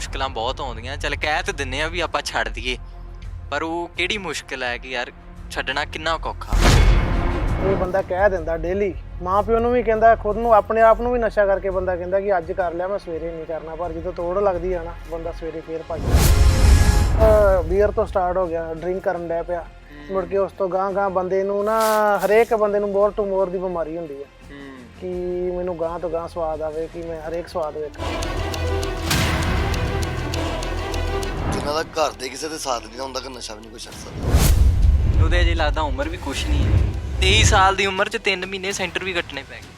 ਮੁਸ਼ਕਲਾਂ ਬਹੁਤ ਆਉਂਦੀਆਂ। ਚੱਲ ਕਹਿ ਤੇ ਦਿੰਨੇ ਆ ਵੀ ਆਪਾਂ ਛੱਡ ਦਈਏ। ਪਰ ਉਹ ਕਿਹੜੀ ਮੁਸ਼ਕਲ ਹੈ ਕਿ ਯਾਰ ਛੱਡਣਾ ਕਿੰਨਾ ਔਖਾ। ਇਹ ਬੰਦਾ ਕਹਿ ਦਿੰਦਾ ਡੇਲੀ ਮਾਂ ਪਿਓ ਨੂੰ ਵੀ ਕਹਿੰਦਾ ਖੁਦ ਨੂੰ ਆਪਣੇ ਆਪ ਨੂੰ ਵੀ ਨਸ਼ਾ ਕਰਕੇ ਬੰਦਾ ਕਹਿੰਦਾ ਕਿ ਅੱਜ ਕਰ ਲਿਆ ਮੈਂ ਸਵੇਰੇ ਨਹੀਂ ਕਰਨਾ। ਪਰ ਜਦੋਂ ਤੋੜ ਲੱਗਦੀ ਆ ਨਾ ਬੰਦਾ ਸਵੇਰੇ ਫੇਰ ਭੱਜ ਜਾਂਦਾ। ਬੀਅਰ ਤੋਂ ਸਟਾਰਟ ਹੋ ਗਿਆ ਡਰਿੰਕ ਕਰਨ ਲੱਗ ਪਿਆ। ਮੁੜ ਕੇ ਉਸ ਤੋਂ ਗਾਂ ਗਾਂ ਬੰਦੇ ਨੂੰ ਨਾ ਹਰੇਕ ਬੰਦੇ ਨੂੰ ਮੋਰ ਟੂ ਮੋਰ ਦੀ ਬਿਮਾਰੀ ਹੁੰਦੀ ਹੈ। ਕਿ ਮੈਨੂੰ ਗਾਂ ਤੋਂ ਗਾਂ ਸਵਾਦ ਆਵੇ ਕਿ ਮੈਂ ਹਰੇਕ ਸਵਾਦ ਵੇਖਾਂ। ਜਿਨ੍ਹਾਂ ਦਾ ਘਰ ਦੇ ਕਿਸੇ ਦੇ ਸਾਥ ਨਹੀਂ ਹੁੰਦਾ ਕਿ ਨਸ਼ਾ ਵੀ ਨਹੀਂ ਕੋਈ ਛੱਡ ਸਕਦਾ। ਉਹਦੇ ਅਜੇ ਲੱਗਦਾ ਉਮਰ ਵੀ ਕੁਛ ਨਹੀਂ ਹੈ। 23 ਸਾਲ ਦੀ ਉਮਰ 'ਚ 3 ਮਹੀਨੇ ਸੈਂਟਰ ਵੀ ਕੱਟਣੇ ਪੈ ਗਏ।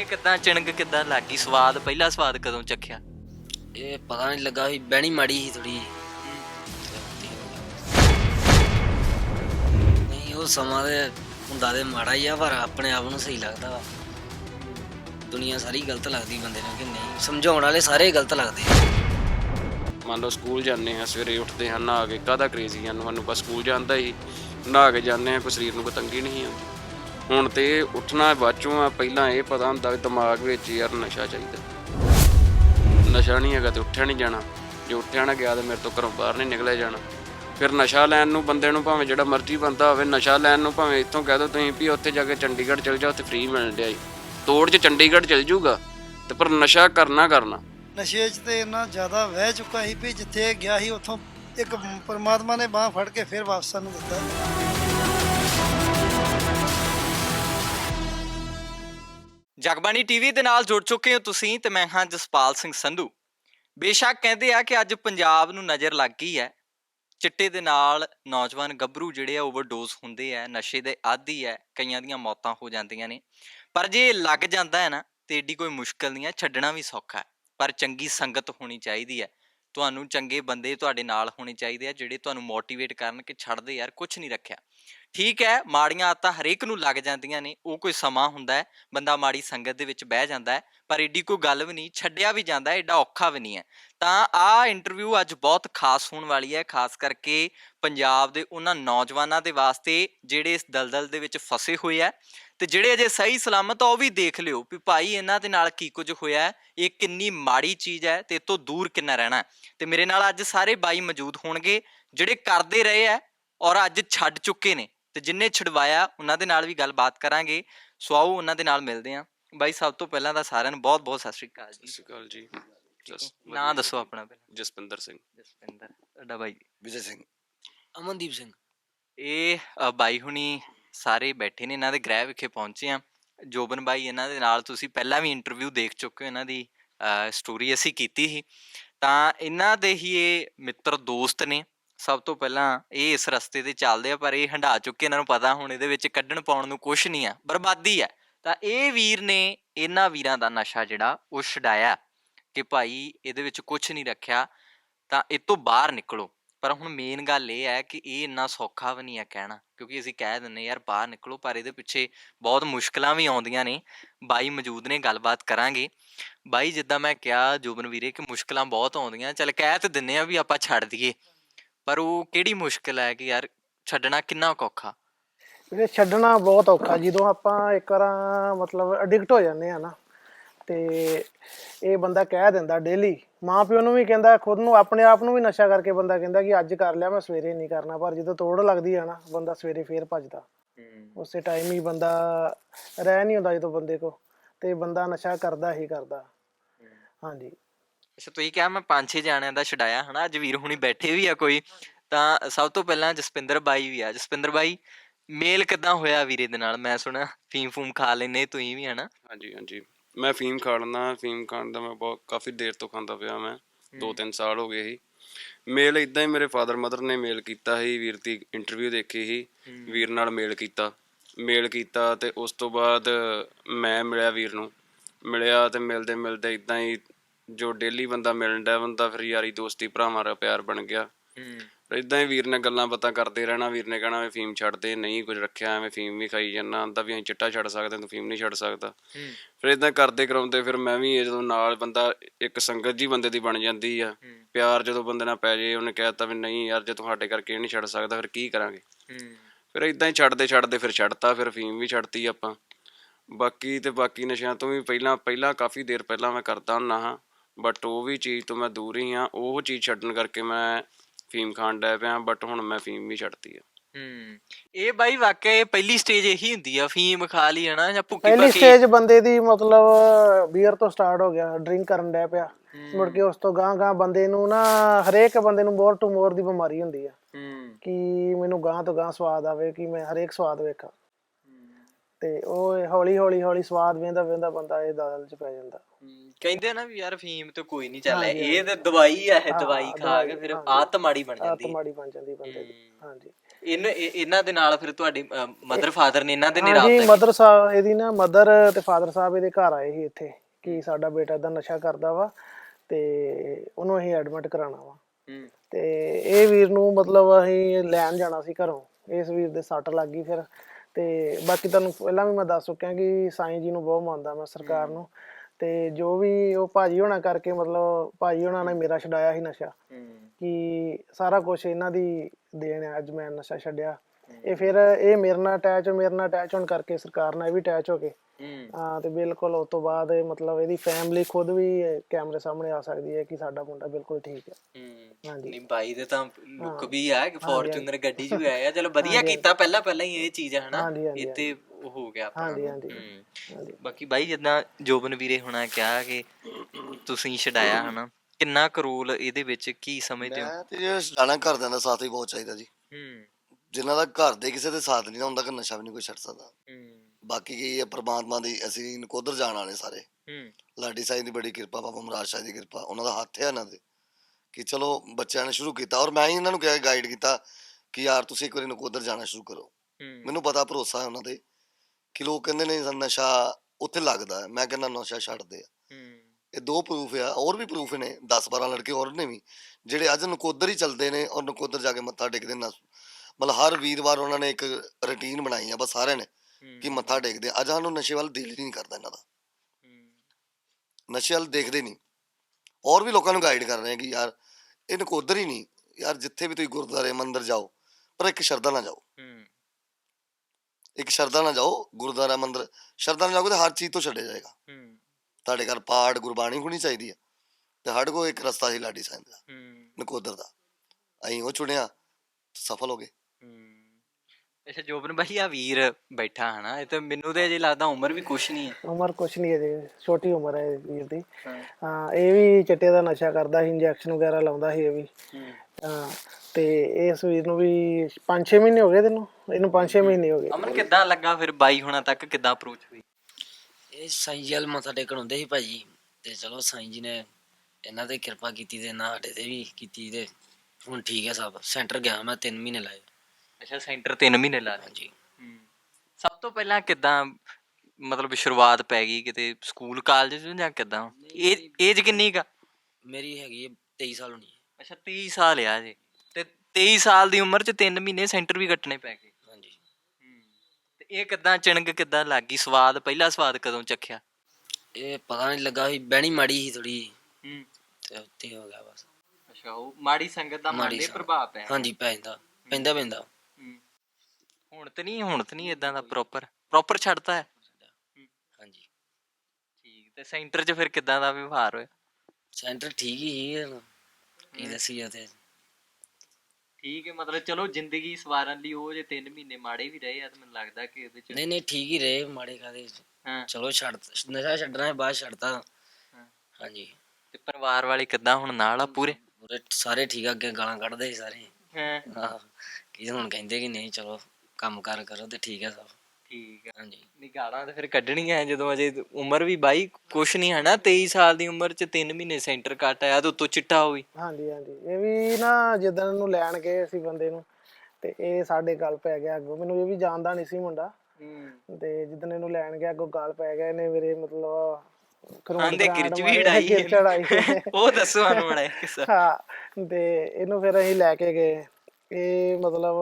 ਇਹ ਕਿਦਾਂ ਚਿਣਗ ਕਿਦਾਂ ਲੱਗੀ ਸਵਾਦ ਪਹਿਲਾ ਸਵਾਦ ਕਦੋਂ ਚੱਖਿਆ? ਇਹ ਪਤਾ ਨਹੀਂ ਲੱਗਾ ਵੀ ਬਹਿਣੀ ਮਾੜੀ ਸੀ ਥੋੜੀ ਨਹੀਂ ਉਹ ਸਮਾਂ ਦੇ ਹੁੰਦਾ ਤੇ ਮਾੜਾ ਹੀ ਆ ਪਰ ਆਪਣੇ ਆਪ ਨੂੰ ਸਹੀ ਲੱਗਦਾ ਵਾ। ਦੁਨੀਆ ਸਾਰੀ ਗਲਤ ਲੱਗਦੀ ਬੰਦੇ ਨੂੰ ਕਿ ਨਹੀਂ। ਸਮਝਾਉਣ ਵਾਲੇ ਸਾਰੇ ਗਲਤ ਲੱਗਦੇ ਆ। ਮੰਨ ਲਓ ਸਕੂਲ ਜਾਂਦੇ ਆ ਸਵੇਰੇ ਉੱਠਦੇ ਹਾਂ, ਨਹਾ ਕੇ ਕਾਹਦਾ ਕ੍ਰੇਜ਼ੀ ਸਾਨੂੰ ਸਾਨੂੰ ਬਸ ਸਕੂਲ ਜਾਂਦਾ ਹੀ ਨਹਾ ਕੇ ਜਾਂਦੇ ਆ ਕੋਈ ਸਰੀਰ ਨੂੰ ਕੋਈ ਤੰਗੀ ਨਹੀਂ ਆਉਂਦੀ। ਹੁਣ ਤੇ ਉੱਠਣਾ ਬਾਅਦੋਂ ਆ, ਪਹਿਲਾਂ ਇਹ ਪਤਾ ਹੁੰਦਾ ਵੀ ਦਿਮਾਗ ਵਿੱਚ ਯਾਰ ਨਸ਼ਾ ਚਾਹੀਦਾ। ਨਸ਼ਾ ਨਹੀਂ ਹੈਗਾ ਤੇ ਉੱਠਿਆ ਨਹੀਂ ਜਾਣਾ। ਜੇ ਉੱਠਿਆ ਨਾ ਗਿਆ ਤੇ ਮੇਰੇ ਤੋਂ ਘਰੋਂ ਬਾਹਰ ਨਹੀਂ ਨਿਕਲਿਆ ਜਾਣਾ। ਫਿਰ ਨਸ਼ਾ ਲੈਣ ਨੂੰ ਬੰਦੇ ਨੂੰ ਭਾਵੇਂ ਜਿਹੜਾ ਮਰਜ਼ੀ ਬੰਦਾ ਹੋਵੇ, ਨਸ਼ਾ ਲੈਣ ਨੂੰ ਭਾਵੇਂ ਇੱਥੋਂ ਕਹਿ ਦੋ ਤੁਸੀਂ ਵੀ ਉੱਥੇ ਜਾ ਕੇ ਚੰਡੀਗੜ੍ਹ ਚਲ ਜਾਓ, ਉੱਥੇ ਫ੍ਰੀ ਮਿਲਣ ਡਿਆ ਜੀ ਤੋੜ 'ਚ ਚੰਡੀਗੜ੍ਹ ਚਲ ਜੂਗਾ, ਤੇ ਪਰ ਨਸ਼ਾ ਕਰਨਾ ਕਰਨਾ। ਨਸ਼ੇ 'ਚ ਤੇ ਇੰਨਾ ਜ਼ਿਆਦਾ ਵਹਿ ਚੁੱਕਾ ਸੀ ਵੀ ਜਿੱਥੇ ਗਿਆ ਸੀ, ਉੱਥੋਂ ਇੱਕ ਪਰਮਾਤਮਾ ਨੇ ਬਾਹ ਫੜ ਕੇ ਫਿਰ ਵਾਪਸ ਸਾਨੂੰ ਦਿੱਤਾ। ਜਗਬਾਣੀ ਟੀਵੀ ਦੇ ਨਾਲ ਜੁੜ ਚੁੱਕੇ ਹੋ ਤੁਸੀਂ ਤੇ ਮੈਂ ਹਾਂ ਜਸਪਾਲ ਸਿੰਘ ਸੰਧੂ। ਬੇਸ਼ੱਕ ਕਹਿੰਦੇ ਆ ਕਿ ਅੱਜ ਪੰਜਾਬ ਨੂੰ ਨਜ਼ਰ ਲੱਗ ਗਈ ਹੈ। ਚਿੱਟੇ ਦੇ ਨਾਲ ਨੌਜਵਾਨ ਗੱਭਰੂ ਜਿਹੜੇ ਆ, ਓਵਰਡੋਜ਼ ਹੁੰਦੇ ਆ, ਨਸ਼ੇ ਦੇ ਆਦੀ ਹੈ ਕਈਆਂ ਦੀਆਂ ਮੌਤਾਂ ਹੋ ਜਾਂਦੀਆਂ ਨੇ। ਪਰ ਜੇ ਇਹ ਲੱਗ ਜਾਂਦਾ ਹੈ ਨਾ, ਤੇ ਏਡੀ ਕੋਈ ਮੁਸ਼ਕਲ ਨਹੀਂ ਹੈ, ਛੱਡਣਾ ਵੀ ਸੌਖਾ ਹੈ। ਪਰ ਚੰਗੀ ਸੰਗਤ ਹੋਣੀ ਚਾਹੀਦੀ ਹੈ। ਤੁਹਾਨੂੰ ਚੰਗੇ ਬੰਦੇ ਤੁਹਾਡੇ ਨਾਲ ਹੋਣੇ ਚਾਹੀਦੇ ਆ, ਜਿਹੜੇ ਤੁਹਾਨੂੰ ਮੋਟੀਵੇਟ ਕਰਨ ਕਿ ਛੱਡ ਦੇ ਯਾਰ ਕੁਝ ਨਹੀਂ ਰੱਖਿਆ। ਠੀਕ ਹੈ ਮਾੜੀਆਂ ਆਦਤਾਂ ਹਰੇਕ ਨੂੰ ਲੱਗ ਜਾਂਦੀਆਂ ਨੇ ਉਹ ਕੋਈ ਸਮਾਂ ਹੁੰਦਾ ਹੈ ਬੰਦਾ ਮਾੜੀ ਸੰਗਤ ਦੇ ਵਿੱਚ ਬਹਿ ਜਾਂਦਾ ਹੈ ਪਰ ਏਡੀ ਕੋਈ ਗੱਲ ਵੀ ਨਹੀਂ ਛੱਡਿਆ ਵੀ ਜਾਂਦਾ ਹੈ, ਏਡਾ ਔਖਾ ਵੀ ਨਹੀਂ ਹੈ ਤਾਂ ਆਹ ਇੰਟਰਵਿਊ ਅੱਜ ਬਹੁਤ ਖਾਸ ਹੋਣ ਵਾਲੀ ਹੈ ਖਾਸ ਕਰਕੇ ਪੰਜਾਬ ਦੇ ਉਹਨਾਂ ਨੌਜਵਾਨਾਂ ਦੇ ਵਾਸਤੇ ਜਿਹੜੇ ਇਸ ਦਲਦਲ ਦੇ ਵਿੱਚ ਫਸੇ ਹੋਏ ਆ ਤੇ ਜਿਹੜੇ ਅਜੇ ਸਹੀ ਸਲਾਮਤ ਆ ਉਹ ਵੀ ਦੇਖ ਲਿਓ ਵੀ ਭਾਈ ਇਹਨਾਂ ਦੇ ਨਾਲ ਕੀ ਕੁਝ ਹੋਇਆ ਇਹ ਕਿੰਨੀ ਮਾੜੀ ਚੀਜ਼ ਹੈ ਤੇ ਇਹ ਤੋਂ ਦੂਰ ਕਿੰਨਾ ਰਹਿਣਾ ਹੈ। ਤੇ ਮੇਰੇ ਨਾਲ ਅੱਜ ਸਾਰੇ ਬਾਈ ਮੌਜੂਦ ਹੋਣਗੇ ਜਿਹੜੇ ਕਰਦੇ ਰਹੇ ਆ ਔਰ ਅੱਜ ਛੱਡ ਚੁੱਕੇ ਨੇ ਤੇ ਜਿੰਨੇ ਛਡਵਾਇਆ ਉਹਨਾਂ ਦੇ ਨਾਲ ਵੀ ਗੱਲਬਾਤ ਕਰਾਂਗੇ। ਸੋ ਆਓ ਉਹਨਾਂ ਦੇ ਨਾਲ ਮਿਲਦੇ ਹਾਂ। ਬਾਈ ਸਭ ਤੋਂ ਪਹਿਲਾਂ ਤਾਂ ਸਾਰਿਆਂ ਨੂੰ ਬਹੁਤ ਬਹੁਤ ਸਤਿ ਸ਼੍ਰੀ ਅਕਾਲ ਸਤਿ ਜੀ ਸ਼੍ਰੀ ਅਕਾਲ ਜੀ। ਨਾਂ ਦੱਸੋ ਆਪਣਾ ਪਹਿਲਾਂ। ਜਸਪਿੰਦਰ ਸਿੰਘ। ਜਸਪਿੰਦਰ ਤੁਹਾਡਾ ਬਾਈ। ਵਿਜੇ ਸਿੰਘ। ਅਮਨਦੀਪ ਸਿੰਘ। ਇਹ ਅ, ਬਾਈ ਹੁਣੀ ਸਾਰੇ ਬੈਠੇ ਨੇ ਇਹਨਾਂ ਦੇ ਗ੍ਰਹਿ ਵਿਖੇ ਪਹੁੰਚੇ ਆ ਜੋਬਨ ਬਾਈ ਇਹਨਾਂ ਦੇ ਨਾਲ ਤੁਸੀਂ ਪਹਿਲਾਂ ਵੀ ਇੰਟਰਵਿਊ ਦੇਖ ਚੁੱਕੇ ਹੋ ਇਹਨਾਂ ਦੀ ਸਟੋਰੀ ਅਸੀਂ ਕੀਤੀ ਸੀ। ਤਾਂ ਇਹਨਾਂ ਦੇ ਹੀ ਇਹ ਮਿੱਤਰ ਦੋਸਤ ਨੇ ਸਭ ਤੋਂ ਪਹਿਲਾਂ ਇਹ ਇਸ ਰਸਤੇ ਤੇ ਚੱਲਦੇ ਆ, ਪਰ ਇਹ ਹੰਡਾ ਚੁੱਕੇ ਇਹਨਾਂ ਨੂੰ ਪਤਾ ਹੁਣ ਇਹਦੇ ਵਿੱਚ ਕੱਢਣ ਪਾਉਣ ਨੂੰ ਕੁਝ ਨਹੀਂ ਆ, ਬਰਬਾਦੀ ਆ। ਤਾਂ ਇਹ ਵੀਰ ਨੇ ਇਹਨਾਂ ਵੀਰਾਂ ਦਾ ਨਸ਼ਾ ਜਿਹੜਾ ਉਹ ਛਡਾਇਆ ਕਿ ਭਾਈ ਇਹਦੇ ਵਿੱਚ ਕੁਝ ਨਹੀਂ ਰੱਖਿਆ, ਤਾਂ ਇਹ ਤੋਂ ਬਾਹਰ ਨਿਕਲੋ। ਪਰ ਹੁਣ ਮੇਨ ਗੱਲ ਇਹ ਹੈ ਕਿ ਇਹ ਇੰਨਾ ਸੌਖਾ ਵੀ ਨਹੀਂ ਹੈ ਕਹਿਣਾ, ਕਿਉਂਕਿ ਅਸੀਂ ਕਹਿ ਦਿੰਨੇ ਯਾਰ ਬਾਹਰ ਨਿਕਲੋ, ਪਰ ਇਹਦੇ ਪਿੱਛੇ ਬਹੁਤ ਮੁਸ਼ਕਲਾਂ ਵੀ ਆਉਂਦੀਆਂ ਨੇ। ਬਾਈ ਮੌਜੂਦ ਨੇ ਗੱਲਬਾਤ ਕਰਾਂਗੇ। ਬਾਈ, ਜਿੱਦਾਂ ਮੈਂ ਕਿਹਾ ਜੋਬਨ ਵੀਰੇ ਕਿ ਮੁਸ਼ਕਲਾਂ ਬਹੁਤ ਆਉਂਦੀਆਂ, ਚੱਲ ਕਹਿ ਤੇ ਦਿੰਨੇ ਆ ਵੀ ਆਪਾਂ ਛੱਡ ਦਈਏ। ਪਰ ਉਹ ਕਿਹੜੀ ਮੁਸ਼ਕਲ ਹੈ ਕਿ ਯਾਰ ਛੱਡਣਾ ਕਿੰਨਾ ਕੁ ਔਖਾ? ਇਹ ਛੱਡਣਾ ਬਹੁਤ ਔਖਾ। ਜਦੋਂ ਆਪਾਂ ਇੱਕ ਵਾਰ ਮਤਲਬ ਐਡਿਕਟ ਹੋ ਜਾਂਦੇ ਆ ਨਾ ਤੇ ਇਹ ਬੰਦਾ ਕਹਿ ਦਿੰਦਾ ਡੇਲੀ ਮਾਂ ਪਿਓ ਨੂੰ ਵੀ ਕਹਿੰਦਾ ਖੁਦ ਨੂੰ ਆਪਣੇ ਆਪ ਨੂੰ ਵੀ ਨਸ਼ਾ ਕਰਕੇ ਬੰਦਾ ਕਹਿੰਦਾ ਕਿ ਅੱਜ ਕਰ ਲਿਆ ਮੈਂ ਸਵੇਰੇ ਨਹੀਂ ਕਰਨਾ। ਪਰ ਜਦੋਂ ਤੋੜ ਲੱਗਦੀ ਆ ਨਾ ਬੰਦਾ ਸਵੇਰੇ ਫੇਰ ਭੱਜਦਾ। ਉਸੇ ਟਾਈਮ ਹੀ ਬੰਦਾ ਰਹਿ ਨਹੀਂ ਹੁੰਦਾ ਜਦੋਂ ਬੰਦੇ ਕੋ ਤੇ ਬੰਦਾ ਨਸ਼ਾ ਕਰਦਾ ਹੀ ਕਰਦਾ। ਹਾਂਜੀ। ਅੱਛਾ ਤੁਸੀਂ ਕਿਹਾ ਮੈਂ ਪੰਜ ਛੇ ਜਾਣਿਆਂ ਦਾ ਛਡਾਇਆ ਹਨਾ? ਅੱਜ ਵੀਰ ਹੁਣੀ ਬੈਠੇ ਵੀ ਆ ਕੋਈ। ਤਾਂ ਸਭ ਤੋਂ ਪਹਿਲਾਂ ਜਸਪਿੰਦਰ ਬਾਈ ਵੀ ਆ। ਜਸਪਿੰਦਰ ਬਾਈ ਮੇਲ ਕਿਦਾਂ ਹੋਇਆ ਵੀਰੇ ਦੇ ਨਾਲ? ਮੈਂ ਸੁਣਿਆ ਫੀਮ ਫੂਮ ਖਾ ਲੈਨੇ ਤੁਸੀਂ ਵੀ ਹਨਾ? ਹਾਂਜੀ ਹਾਂਜੀ। ਮੈਂ ਫੀਮ ਖਾ ਲੈਂਦਾ ਫੀਮ ਖਾਣ ਦਾ ਮੈਂ ਬਹੁਤ ਕਾਫੀ ਦੇਰ ਤੋਂ ਖਾਂਦਾ ਪਿਆ ਮੈਂ। 2-3 ਸਾਲ ਹੋ ਗਏ ਸੀ। ਮੇਲ ਇਦਾਂ ਹੀ ਮੇਰੇ ਫਾਦਰ ਮਦਰ ਨੇ ਮੇਲ ਕੀਤਾ ਸੀ ਵੀਰ ਦੀ ਇੰਟਰਵਿਊ ਦੇਖੀ ਸੀ। ਵੀਰ ਨਾਲ ਮੇਲ ਕੀਤਾ। ਮੇਲ ਕੀਤਾ ਤੇ ਉਸ ਤੋਂ ਬਾਅਦ ਮੈਂ ਮਿਲਿਆ ਵੀਰ ਨੂੰ। ਮਿਲਿਆ ਤੇ ਮਿਲਦੇ ਮਿਲਦੇ ਇਦਾਂ ਹੀ ਜੋ ਡੇਲੀ ਬੰਦਾ ਮਿਲਣ ਡਿਆ ਬੰਦਾ ਫਿਰ ਯਾਰੀ ਦੋਸਤੀ ਭਰਾਵਾਂ ਦਾ ਪਿਆਰ ਬਣ ਗਿਆ। ਫਿਰ ਇਦਾਂ ਹੀ ਵੀਰ ਨੇ ਗੱਲਾਂ ਬਾਤਾਂ ਕਰਦੇ ਰਹਿਣਾ ਵੀਰ ਨੇ ਕਹਿਣਾ ਵੀ ਫੀਮ ਛੱਡ ਦੇ ਨਹੀਂ ਕੁਝ ਰੱਖਿਆ ਐਵੇਂ ਫੀਮ ਵੀ ਖਾਈ ਜਾਂਦਾ ਆਂਦਾ ਵੀ ਅਸੀਂ ਚਿੱਟਾ ਛੱਡ ਸਕਦੇ ਤੂੰ ਫੀਮ ਨਹੀਂ ਛੱਡ ਸਕਦਾ। ਫਿਰ ਇਦਾਂ ਕਰਦੇ ਕਰਾਉਂਦੇ ਫਿਰ ਮੈਂ ਵੀ ਜਦੋਂ ਨਾਲ ਬੰਦਾ ਇੱਕ ਸੰਗਤ ਜੀ ਬੰਦੇ ਦੀ ਬਣ ਜਾਂਦੀ ਆ ਪਿਆਰ ਜਦੋਂ ਬੰਦੇ ਨਾਲ ਪੈ ਜੇ ਉਹਨੇ ਕਹਿਤਾ ਵੀ ਨਹੀਂ ਯਾਰ ਜੇ ਤੁਹਾਡੇ ਕਰਕੇ ਨਹੀਂ ਛੱਡ ਸਕਦਾ ਫਿਰ ਕੀ ਕਰਾਂਗੇ? ਫਿਰ ਇਦਾਂ ਹੀ ਛੱਡਦੇ ਛੱਡਦੇ ਫਿਰ ਛੱਡਤਾ ਫਿਰ ਫੀਮ ਵੀ ਛੱਡਤੀ ਆਪਾਂ। ਬਾਕੀ ਤੇ ਬਾਕੀ ਨਸ਼ਿਆਂ ਤੋਂ ਵੀ ਪਹਿਲਾਂ ਪਹਿਲਾਂ ਕਾਫੀ ਦੇਰ ਪਹਿਲਾਂ ਮੈਂ ਕਰਦਾ ਹੁੰਦਾ ਹਾਂ। ਬਟ ਉਹ ਵੀ ਚੀਜ਼ ਤੋਂ ਮੈਂ ਦੂਰ ਹੀ ਹਾਂ। ਉਹ ਚੀਜ਼ ਛੱਡਣ ਕਰਕੇ ਮੈਂ ਫੀਮ ਖਾਣ ਡਿਆ ਪਿਆ ਬਟ ਹੁਣ ਮੈਂ ਫੀਮ ਵੀ ਛੱਡਤੀ ਆ। ਹੂੰ। ਇਹ ਬਾਈ ਵਾਕਿਆ ਇਹ ਪਹਿਲੀ ਸਟੇਜ ਇਹੀ ਹੁੰਦੀ ਆ ਫੀਮ ਖਾ ਲਈ ਹਨਾ ਜਾਂ ਭੁੱਕੀ ਪਹਿਲੀ ਸਟੇਜ ਬੰਦੇ ਦੀ ਮਤਲਬ ਬੀਅਰ ਤੋਂ ਸਟਾਰਟ ਹੋ ਗਿਆ ਡਰਿੰਕ ਕਰਨ ਡਿਆ ਪਿਆ। ਮੁੜ ਕੇ ਉਸ ਤੋਂ ਗਾਂ ਗਾਂ ਬੰਦੇ ਨੂੰ ਨਾ ਹਰੇਕ ਬੰਦੇ ਨੂੰ ਮੋਰ ਟੂ ਮੋਰ ਦੀ ਬਿਮਾਰੀ ਹੁੰਦੀ ਆ। ਹੂੰ। ਕਿ ਮੈਨੂੰ ਗਾਂ ਤੋਂ ਗਾਂ ਸਵਾਦ ਆਵੇ ਕਿ ਮੈਂ ਹਰੇਕ ਸਵਾਦ ਵੇਖਾਂ। ਤੇ ਉਹ ਹੌਲੀ ਹੌਲੀ ਹੌਲੀ ਸਵਾਦ ਵੇਂਦਾ ਵੇਂਦਾ ਬੰਦਾ ਇਹ ਦਲਦਲ ਚ ਪੈ ਜਾਂਦਾ। ਹਮ, ਕਹਿੰਦੇ ਨਾ ਵੀ ਯਾਰ ਫੀਮ ਤੇ ਕੋਈ ਨਹੀਂ ਚੱਲਿਆ ਇਹ ਤੇ ਦਵਾਈ ਆ ਇਹ ਦਵਾਈ ਖਾ ਕੇ ਫਿਰ ਆਤ ਮਾੜੀ ਬਣ ਆਤ ਜਾਂਦੀ ਮਾੜੀ ਬਣ ਜਾਂਦੀ ਬੰਦੇ ਦੀ। ਹਾਂਜੀ। ਇਹਨਾਂ ਇਹ- ਇਹਨਾਂ ਦੇ ਨਾਲ ਫਿਰ ਤੁਹਾਡੀ ਮਦਰ ਫਾਦਰ ਨੇ ਇਹਨਾਂ ਦੇ ਨਹੀਂ ਹਾਂਜੀ ਰਾਬਤਾ ਮਦਰ ਸਾਹਿਬ ਇਹਦੀ ਨਾ ਮਦਰ ਤੇ ਫਾਦਰ ਸਾਹਿਬ ਇਹਦੇ ਘਰ ਆਏ ਸੀ ਇੱਥੇ ਕਿ ਸਾਡਾ ਬੇਟਾ ਦਾ ਨਸ਼ਾ ਕਰਦਾ ਵਾ ਤੇ ਉਹਨੂੰ ਅਸੀਂ ਐਡਮਿਟ ਕਰਾਉਣਾ ਵਾ। ਹੂੰ ਤੇ ਇਹ ਵੀਰ ਨੂੰ ਮਤਲਬ ਅਸੀਂ ਲੈਣ ਜਾਣਾ ਸੀ ਘਰੋਂ ਇਸ ਵੀਰ ਦੇ ਸੱਟ ਲੱਗ ਗਈ ਫਿਰ। ਤੇ ਬਾਕੀ ਤੁਹਾਨੂੰ ਪਹਿਲਾਂ ਵੀ ਮੈਂ ਦੱਸ ਚੁੱਕਿਆ ਕਿ ਸਾਈਂ ਜੀ ਨੂੰ ਬਹੁਤ ਮੰਨਦਾ ਮੈਂ ਸਰਕਾਰ ਨੂੰ। ਤੇ ਜੋ ਵੀ ਉਹ ਭਾਜੀ ਹੋਣਾ ਕਰਕੇ ਮਤਲਬ ਭਾਜੀ ਹੋਣਾ ਨੇ ਮੇਰਾ ਛਡਾਇਆ ਸੀ ਨਸ਼ਾ। ਕਿ ਸਾਰਾ ਕੁਝ ਇਹਨਾਂ ਦੀ ਦੇਣ ਹੈ ਅੱਜ ਮੈਂ ਨਸ਼ਾ ਛੱਡਿਆ। ਇਹ ਫਿਰ ਇਹ ਮੇਰੇ ਨਾਲ ਅਟੈਚ ਮੇਰੇ ਨਾਲ ਅਟੈਚ ਹੋਣ ਕਰਕੇ ਸਰਕਾਰ ਨਾਲ ਇਹ ਵੀ ਅਟੈਚ ਹੋ ਗਏ ਹੂੰ। ਹਾਂ ਤੇ ਬਿਲਕੁਲ ਉਸ ਤੋਂ ਬਾਅਦ ਇਹ ਮਤਲਬ ਇਹਦੀ ਫੈਮਿਲੀ ਖੁਦ ਵੀ ਇਹ ਕੈਮਰੇ ਸਾਹਮਣੇ ਆ ਸਕਦੀ ਹੈ ਕਿ ਸਾਡਾ ਮੁੰਡਾ ਬਿਲਕੁਲ ਠੀਕ ਹੈ। ਹੂੰ। ਹਾਂਜੀ। ਨਹੀਂ ਬਾਈ ਦੇ ਤਾਂ ਲੁੱਕ ਵੀ ਆ ਕਿ ਫੋਰਚੂਨਰ ਗੱਡੀ 'ਚ ਵੀ ਆਇਆ ਚਲੋ ਵਧੀਆ ਕੀਤਾ ਪਹਿਲਾਂ ਪਹਿਲਾਂ ਹੀ ਇਹ ਚੀਜ਼ ਹੈ ਹਨਾ। ਹਾਂਜੀ, ਹਾਂਜੀ, ਇੱਥੇ ਉਹ ਹੋ ਗਿਆ ਆਪਣਾ। ਹਾਂਜੀ ਹਾਂਜੀ। ਹੂੰ। ਹਾਂਜੀ। ਬਾਕੀ ਬਾਈ ਜਿੱਦਾਂ ਜੋਬਨ ਵੀਰੇ ਹੁਣਾ ਕਿਹਾ ਕਿ ਤੁਸੀਂ ਛਡਾਇਆ ਹਨਾ ਕਿੰਨਾ ਕੁ ਰੋਲ ਇਹਦੇ ਵਿੱਚ ਕੀ ਸਮਝਦੇ ਹੋ? ਮੈਂ ਤੇ ਇਹ ਛਡਾਣਾ ਘਰਦਿਆਂ ਦਾ ਸਾਥ ਵੀ ਬਹੁਤ ਚਾਹੀਦਾ ਜੀ। ਹੂੰ। ਜਿਨ੍ਹਾਂ ਦਾ ਘਰ ਦੇ ਕਿਸੇ ਦੇ ਸਾਥ ਨਹੀਂ ਨਾ ਹੁੰਦਾ ਕਿ ਨਸ਼ਾ ਵੀ ਨਹੀਂ ਕੋਈ ਛੱਡ ਸਕਦਾ। ਹੂੰ। ਬਾਕੀ ਕੀ ਹੈ ਪ੍ਰਮਾਤਮਾ ਦੀ ਅਸੀਂ ਨਕੋਦਰ ਜਾਣ ਵਾਲੇ ਸਾਰੇ। ਹੂੰ। ਲਾਡੀ ਸਾਹਿਬ ਦੀ ਬੜੀ ਕਿਰਪਾ ਬਾਬਾ ਮਹਾਰਾਜ ਸਾਹਿਬ ਦੀ ਕਿਰਪਾ ਉਹਨਾਂ ਦਾ ਹੱਥ ਹੈ ਇਹਨਾਂ ਦੇ ਕਿ ਚਲੋ ਬੱਚਿਆਂ ਨੇ ਸ਼ੁਰੂ ਕੀਤਾ ਔਰ ਮੈਂ ਹੀ ਇਹਨਾਂ ਨੂੰ ਕਿਹਾ ਗਾਈਡ ਕੀਤਾ ਕਿ ਯਾਰ ਤੁਸੀਂ ਇੱਕ ਵਾਰੀ ਨਕੋਦਰ ਜਾਣਾ ਸ਼ੁਰੂ ਕਰੋ। ਮੈਨੂੰ ਪਤਾ ਭਰੋਸਾ ਹੈ ਉਹਨਾਂ ਤੇ ਕਿ ਲੋਕ ਕਹਿੰਦੇ ਨੇ ਨਸ਼ਾ ਉੱਥੇ ਲੱਗਦਾ ਹੈ। ਮੈਂ ਕਹਿੰਦਾ ਨਸ਼ਾ ਛੱਡਦੇ ਆ। ਹੂੰ। ਇਹ ਦੋ ਪ੍ਰੂਫ ਆ ਹੋਰ ਵੀ ਪ੍ਰੂਫ ਨੇ 10 12 ਲੜਕੇ ਹੋਰ ਨੇ ਵੀ ਜਿਹੜੇ ਅੱਜ ਨਕੋਦਰ ਹੀ ਚੱਲਦੇ ਨੇ ਔਰ ਨਕੋਦਰ ਜਾ ਕੇ ਮੱਥਾ ਟੇਕਦੇ ਨੇ। ਮਤਲਬ ਹਰ ਵੀਰਵਾਰ ਉਹਨਾਂ ਨੇ ਇੱਕ ਰੁਟੀਨ ਬਣਾਈ ਆ ਬਸ ਸਾਰਿਆਂ ਨੇ। ਕਿ ਮੱਥਾ ਟੇਕਦੇ। ਅੱਜ ਸਾਨੂੰ ਨਸ਼ੇ ਵੱਲ ਦਿਲ ਹੀ ਨਹੀਂ ਕਰਦਾ ਇਹਨਾਂ ਦਾ। ਨਸ਼ੇ ਵੱਲ ਦੇਖਦੇ ਨਹੀਂ। ਔਰ ਵੀ ਲੋਕਾਂ ਨੂੰ ਗਾਈਡ ਕਰ ਰਹੇ ਆ ਕਿ ਯਾਰ ਇਹ ਨਕੋਦਰ ਹੀ ਨਹੀਂ। ਯਾਰ ਜਿੱਥੇ ਵੀ ਤੁਸੀਂ ਗੁਰਦੁਆਰੇ ਮੰਦਿਰ ਜਾਓ ਪਰ ਇੱਕ ਸ਼ਰਧਾ ਨਾਲ ਜਾਓ। ਇੱਕ ਸ਼ਰਧਾ ਨਾਲ ਜਾਓ ਗੁਰਦੁਆਰਾ ਮੰਦਿਰ। ਸ਼ਰਧਾ ਨਾਲ ਜਾਓਗੇ ਤਾਂ ਹਰ ਚੀਜ਼ ਤੋਂ ਛੱਡਿਆ ਜਾਏਗਾ। ਤੁਹਾਡੇ ਘਰ ਪਾਠ ਗੁਰਬਾਣੀ ਹੋਣੀ ਚਾਹੀਦੀ ਹੈ ਤੇ ਸਾਡੇ ਕੋਲ ਇੱਕ ਰਸਤਾ ਸੀ ਲਾਡੀ ਸਾਹਿਬ ਦਾ ਨਕੋਦਰ ਦਾ। ਅਸੀਂ ਉਹ ਚੁਣਿਆ ਸਫਲ ਹੋ ਗਏ। ਅੱਛਾ ਜੋਬਨ ਭਾਈ ਆ ਵੀਰ ਬੈਠਾ ਹਨਾ ਇਹ ਤਾਂ ਮੈਨੂੰ ਤੇ ਅਜੇ ਲੱਗਦਾ ਉਮਰ ਵੀ ਕੁਛ ਨਹੀਂ ਹੈ। ਉਮਰ ਕੁਛ ਨਹੀਂ ਹੈ ਜੀ ਛੋਟੀ ਉਮਰ ਹੈ ਇਸ ਵੀਰ ਦੀ। ਹਾਂ। ਇਹ ਵੀ ਚਿੱਟੇ ਦਾ ਨਸ਼ਾ ਕਰਦਾ ਸੀ ਇੰਜੈਕਸ਼ਨ ਵਗੈਰਾ ਲਾਉਂਦਾ ਸੀ ਇਹ ਵੀ। ਹਾਂ। ਤੇ ਇਸ ਵੀਰ ਨੂੰ ਵੀ 5-6 ਮਹੀਨੇ ਹੋ ਗਏ ਤੈਨੂੰ? ਇਹਨੂੰ 5-6 ਮਹੀਨੇ ਹੋ ਗਏ। ਅਮਨ ਕਿੱਦਾਂ ਲੱਗਾ ਫਿਰ ਬਾਈ ਹੁਣਾਂ ਤੱਕ? ਕਿੱਦਾਂ ਅਪਰੋਚ ਹੋਈ? ਇਹ ਸਾਈਂ ਜੀ ਵੱਲ ਮੱਥਾ ਟੇਕਣ ਹੁੰਦੇ ਸੀ ਭਾਜੀ ਤੇ ਚਲੋ ਸਾਈਂ ਜੀ ਨੇ ਇਹਨਾਂ ਤੇ ਕਿਰਪਾ ਕੀਤੀ ਤੇ ਨਾ ਸਾਡੇ ਤੇ ਵੀ ਕੀਤੀ ਤੇ ਹੁਣ ਠੀਕ ਹੈ ਸਭ। ਸੈਂਟਰ ਗਿਆ ਮੈਂ 3 ਮਹੀਨੇ ਲਾਏ। ਅੱਛਾ ਸੈਂਟਰ 3 ਮਹੀਨੇ ਲਾ ਲਏ ਹਾਂਜੀ। ਸਭ ਤੋਂ ਪਹਿਲਾਂ ਕਿੱਦਾਂ ਮਤਲਬ ਸ਼ੁਰੂਆਤ ਪੈ ਗਈ ਕਿਤੇ ਸਕੂਲ ਕਾਲਜ ਚ ਜਾਂ ਕਿੱਦਾਂ? ਏਜ ਏਜ ਕਿੰਨੀ ਕਾ ਮੇਰੀ ਹੈਗੀ ਹੈ 23 ਸਾਲ ਹੋਣੀ ਹੈ ਅੱਛਾ 23 ਸਾਲ ਆ ਜੇ ਤੇ 23 ਸਾਲ ਦੀ ਉਮਰ ਚ 3 ਮਹੀਨੇ ਸੈਂਟਰ ਵੀ ਕੱਟਣੇ ਪੈ ਗਏ। ਹਾਂਜੀ। ਤੇ ਇਹ ਕਿੱਦਾਂ ਚਿਣਗ ਕਿੱਦਾਂ ਲੱਗ ਗਈ? ਸਵਾਦ ਪਹਿਲਾ ਸਵਾਦ ਕਦੋਂ ਚੱਖਿਆ? ਇਹ ਪਤਾ ਨਹੀਂ ਲੱਗਾ ਵੀ ਬਹਿਣੀ ਮਾੜੀ ਸੀ ਥੋੜੀ ਹੂੰ। ਤੇ ਉੱਤੇ ਹੋ ਗਿਆ ਬਸ। ਅੱਛਾ ਉਹ ਮਾੜੀ ਸੰਗਤ ਦਾ ਮਾੜੀ ਸੰਗਤ। ਪ੍ਰਭਾਵ ਪੈ ਹਾਂਜੀ ਪੈਂਦਾ। ਪੈਂਦਾ ਪੈਂਦਾ। ਹੁਣ ਤੇ ਨਹੀਂ ਹੁਣ ਤੇ ਨਹੀਂ ਇਦਾਂ ਦਾ ਪ੍ਰੋਪਰ ਪ੍ਰੋਪਰ ਛੱਡਤਾ ਹੈ। ਹਾਂਜੀ। ਠੀਕ ਤੇ ਸੈਂਟਰ 'ਚ ਫਿਰ ਕਿੱਦਾਂ ਦਾ ਵਿਵਹਾਰ ਹੋਇਆ? ਸੈਂਟਰ ਠੀਕ ਹੀ ਸੀ। ਕੀ ਦੱਸੀ ਤੇ ਠੀਕ ਹੈ ਮਤਲਬ ਚਲੋ ਜ਼ਿੰਦਗੀ ਸਵਾਰਨ ਲਈ ਉਹ ਜੇ 3 ਮਹੀਨੇ ਮਾੜੇ ਵੀ ਰਹੇ ਆ ਤਾਂ ਮੈਨੂੰ ਲੱਗਦਾ ਕਿ ਉਹਦੇ 'ਚ ਨਹੀਂ ਨਹੀਂ ਠੀਕ ਹੀ ਰਹੇ ਮਾੜੇ ਕਾਦੇ ਹਾਂ। ਚਲੋ ਛੱਡ ਨਸ਼ਾ ਛੱਡਣਾ ਹੈ ਬਾਅਦ ਛੱਡਤਾ। ਹਾਂਜੀ। ਤੇ ਪਰਿਵਾਰ ਵਾਲੇ ਕਿੱਦਾਂ ਹੁਣ ਨਾਲ ਆ ਪੂਰੇ? ਪੂਰੇ ਸਾਰੇ ਠੀਕ ਆ ਅੱਗੇ ਗਾਲਾਂ ਕੱਢਦੇ ਸਾਰੇ। ਹਾਂ। ਕੀ ਹੁਣ ਕਹਿੰਦੇ ਕਿ ਨਹੀਂ ਚਲੋ। ਕੰਮ ਕਾਰ ਕਰੋ ਤੇ ਠੀਕ ਹੈ ਸਭ। ਠੀਕ ਹੈ। ਹਾਂਜੀ। ਨਿਗਾਲਾਂ ਤੇ ਫਿਰ ਕੱਢਣੀਆਂ ਹੈ ਜਦੋਂ ਅਜੇ ਉਮਰ ਵੀ ਬਾਈ ਕੁਛ ਨਹੀਂ ਹੈ ਨਾ 23 ਸਾਲ ਦੀ ਉਮਰ 'ਚ 3 ਮਹੀਨੇ ਸੈਂਟਰ ਕੱਟ ਆਇਆ ਤੇ ਉੱਤੋਂ ਚਿੱਟਾ ਹੋਈ ਹਾਂਜੀ ਹਾਂਜੀ। ਇਹ ਵੀ ਨਾ ਜਿੱਦਣ ਨੂੰ ਲੈਣ ਗਏ ਸੀ ਬੰਦੇ ਨੂੰ ਤੇ ਇਹ ਸਾਡੇ ਗੱਲ ਪੈ ਗਿਆ ਅੱਗੋਂ। ਮੈਨੂੰ ਇਹ ਵੀ ਜਾਣਦਾ ਨਹੀਂ ਸੀ ਮੁੰਡਾ। ਹੂੰ। ਤੇ ਜਿੱਦਣ ਇਹਨੂੰ ਲੈਣ ਗਿਆ ਅੱਗੋਂ ਗੱਲ ਪੈ ਗਿਆ ਇਹਨੇ ਮੇਰੇ ਮਤਲਬ ਆਂਦੇ ਖਰਾਂਡ ਗਿਰਚ ਵੀ ਹੜਾਈ ਉਹ ਦੱਸੋ ਸਾਨੂੰ ਮੜਾ ਕਿੱਸਾ। ਹਾਂ ਤੇ ਇਹਨੂੰ ਫਿਰ ਅਸੀਂ ਲੈ ਕੇ ਗਏ। ਇਹ ਮਤਲਬ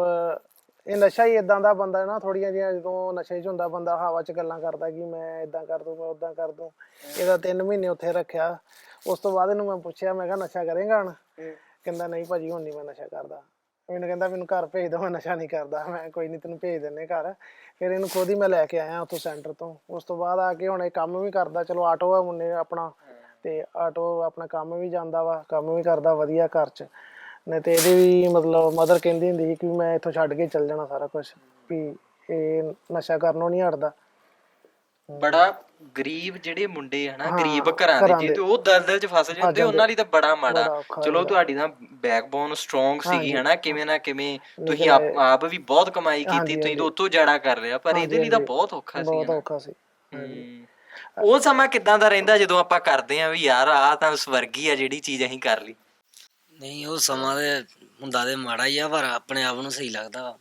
ਇਹ ਨਸ਼ਾ ਹੀ ਇਦਾਂ ਦਾ ਬੰਦਾ ਨਾ ਥੋੜੀਆਂ ਜਿਹੀਆਂ ਜਦੋਂ ਨਸ਼ੇ 'ਚ ਹੁੰਦਾ ਬੰਦਾ ਹਵਾ 'ਚ ਗੱਲਾਂ ਕਰਦਾ ਕਿ ਮੈਂ ਇਦਾਂ ਕਰ ਦੂੰ ਮੈਂ ਉਦਾਂ ਕਰ ਦੂੰ। ਇਹਦਾ 3 ਮਹੀਨੇ ਉੱਥੇ ਰੱਖਿਆ। ਉਸ ਤੋਂ ਬਾਅਦ ਇਹਨੂੰ ਮੈਂ ਪੁੱਛਿਆ ਮੈਂ ਕਿਹਾ ਨਸ਼ਾ ਕਰੇਗਾ ਹੁਣ? ਕਹਿੰਦਾ ਨਹੀਂ ਭਾਜੀ ਹੁਣ ਨਹੀਂ ਮੈਂ ਨਸ਼ਾ ਕਰਦਾ। ਮੈਨੂੰ ਕਹਿੰਦਾ ਮੈਨੂੰ ਘਰ ਭੇਜ ਦਿਓ ਮੈਂ ਨਸ਼ਾ ਨਹੀਂ ਕਰਦਾ। ਮੈਂ ਕੋਈ ਨਹੀਂ ਤੈਨੂੰ ਭੇਜ ਦਿੰਨੇ ਘਰ। ਫਿਰ ਇਹਨੂੰ ਖੁਦ ਹੀ ਮੈਂ ਲੈ ਕੇ ਆਇਆ ਉੱਥੋਂ ਸੈਂਟਰ ਤੋਂ। ਉਸ ਤੋਂ ਬਾਅਦ ਆ ਕੇ ਹੁਣ ਇਹ ਕੰਮ ਵੀ ਕਰਦਾ ਚਲੋ ਆਟੋ ਆ ਮੁੰਨੇ ਆਪਣਾ ਤੇ ਆਟੋ ਆਪਣਾ ਕੰਮ ਵੀ ਜਾਂਦਾ ਵਾ ਕੰਮ ਵੀ ਕਰਦਾ ਵਧੀਆ ਘਰ 'ਚ। ਨਹੀਂ ਤੇ ਇਹਦੀ ਵੀ ਮਤਲਬ ਮਦਰ ਕਹਿੰਦੀ ਹੁੰਦੀ ਸੀ ਕਿ ਮੈਂ ਇੱਥੋਂ ਛੱਡ ਕੇ ਚੱਲ ਜਾਣਾ ਸਾਰਾ ਕੁਝ ਵੀ ਇਹ ਨਸ਼ਾ ਕਰਨੋਂ ਨਹੀਂ ਹਟਦਾ ਬੜਾ ਗਰੀਬ ਜਿਹੜੇ ਮੁੰਡੇ ਹਨਾ ਹਾਂ, ਗਰੀਬ ਘਰਾਂ ਘਰਾਂ ਦੇ ਦੇ। ਜੇ ਉਹ ਦਲਦਲ ਚ ਫਸ ਜਾਂਦੇ ਜਾਂਦੇ। ਉਹਨਾਂ ਲਈ ਤਾਂ ਬੜਾ ਬੜਾ ਮਾੜਾ ਔਖਾ ਚਲੋ ਹੁੰਦਾ। ਤੁਹਾਡੀ ਤਾਂ ਬੈਕਬੋਨ ਸਟਰੋਂਗ ਸੀਗੀ ਹਾਂਜੀ। ਹਨਾ ਕਿਵੇਂ ਨਾ ਕਿਵੇਂ ਤੁਸੀਂ ਆਪ ਆਪ ਵੀ ਬਹੁਤ ਕਮਾਈ ਹਾਂਜੀ, ਕੀਤੀ ਤੁਸੀਂ ਹਾਂਜੀ। ਤਾਂ ਉਤੋਂ ਜੜਾ ਕਰ ਲਿਆ ਪਰ ਇਹਦੇ ਲਈ ਤਾਂ ਹਾਂਜੀ, ਬਹੁਤ ਔਖਾ ਸੀ ਬਹੁਤ ਹਨਾ। ਔਖਾ ਸੀ। ਉਹ ਸਮਾਂ ਕਿਦਾਂ ਦਾ ਰਹਿੰਦਾ ਜਦੋਂ ਆਪਾਂ ਕਰਦੇ ਆਂ ਵੀ ਯਾਰ ਆਹ ਤਾਂ ਸਵਰਗੀ ਆ ਜਿਹੜੀ ਚੀਜ਼ ਅਸੀਂ ਕਰ ਲਈ ਨਹੀਂ ਉਹ ਸਮਾਂ ਤੇ ਹੁੰਦਾ ਤੇ ਮਾੜਾ ਹੀ ਆ ਪਰ ਆਪਣੇ ਆਪ ਨੂੰ ਸਹੀ ਲੱਗਦਾ ਵਾ।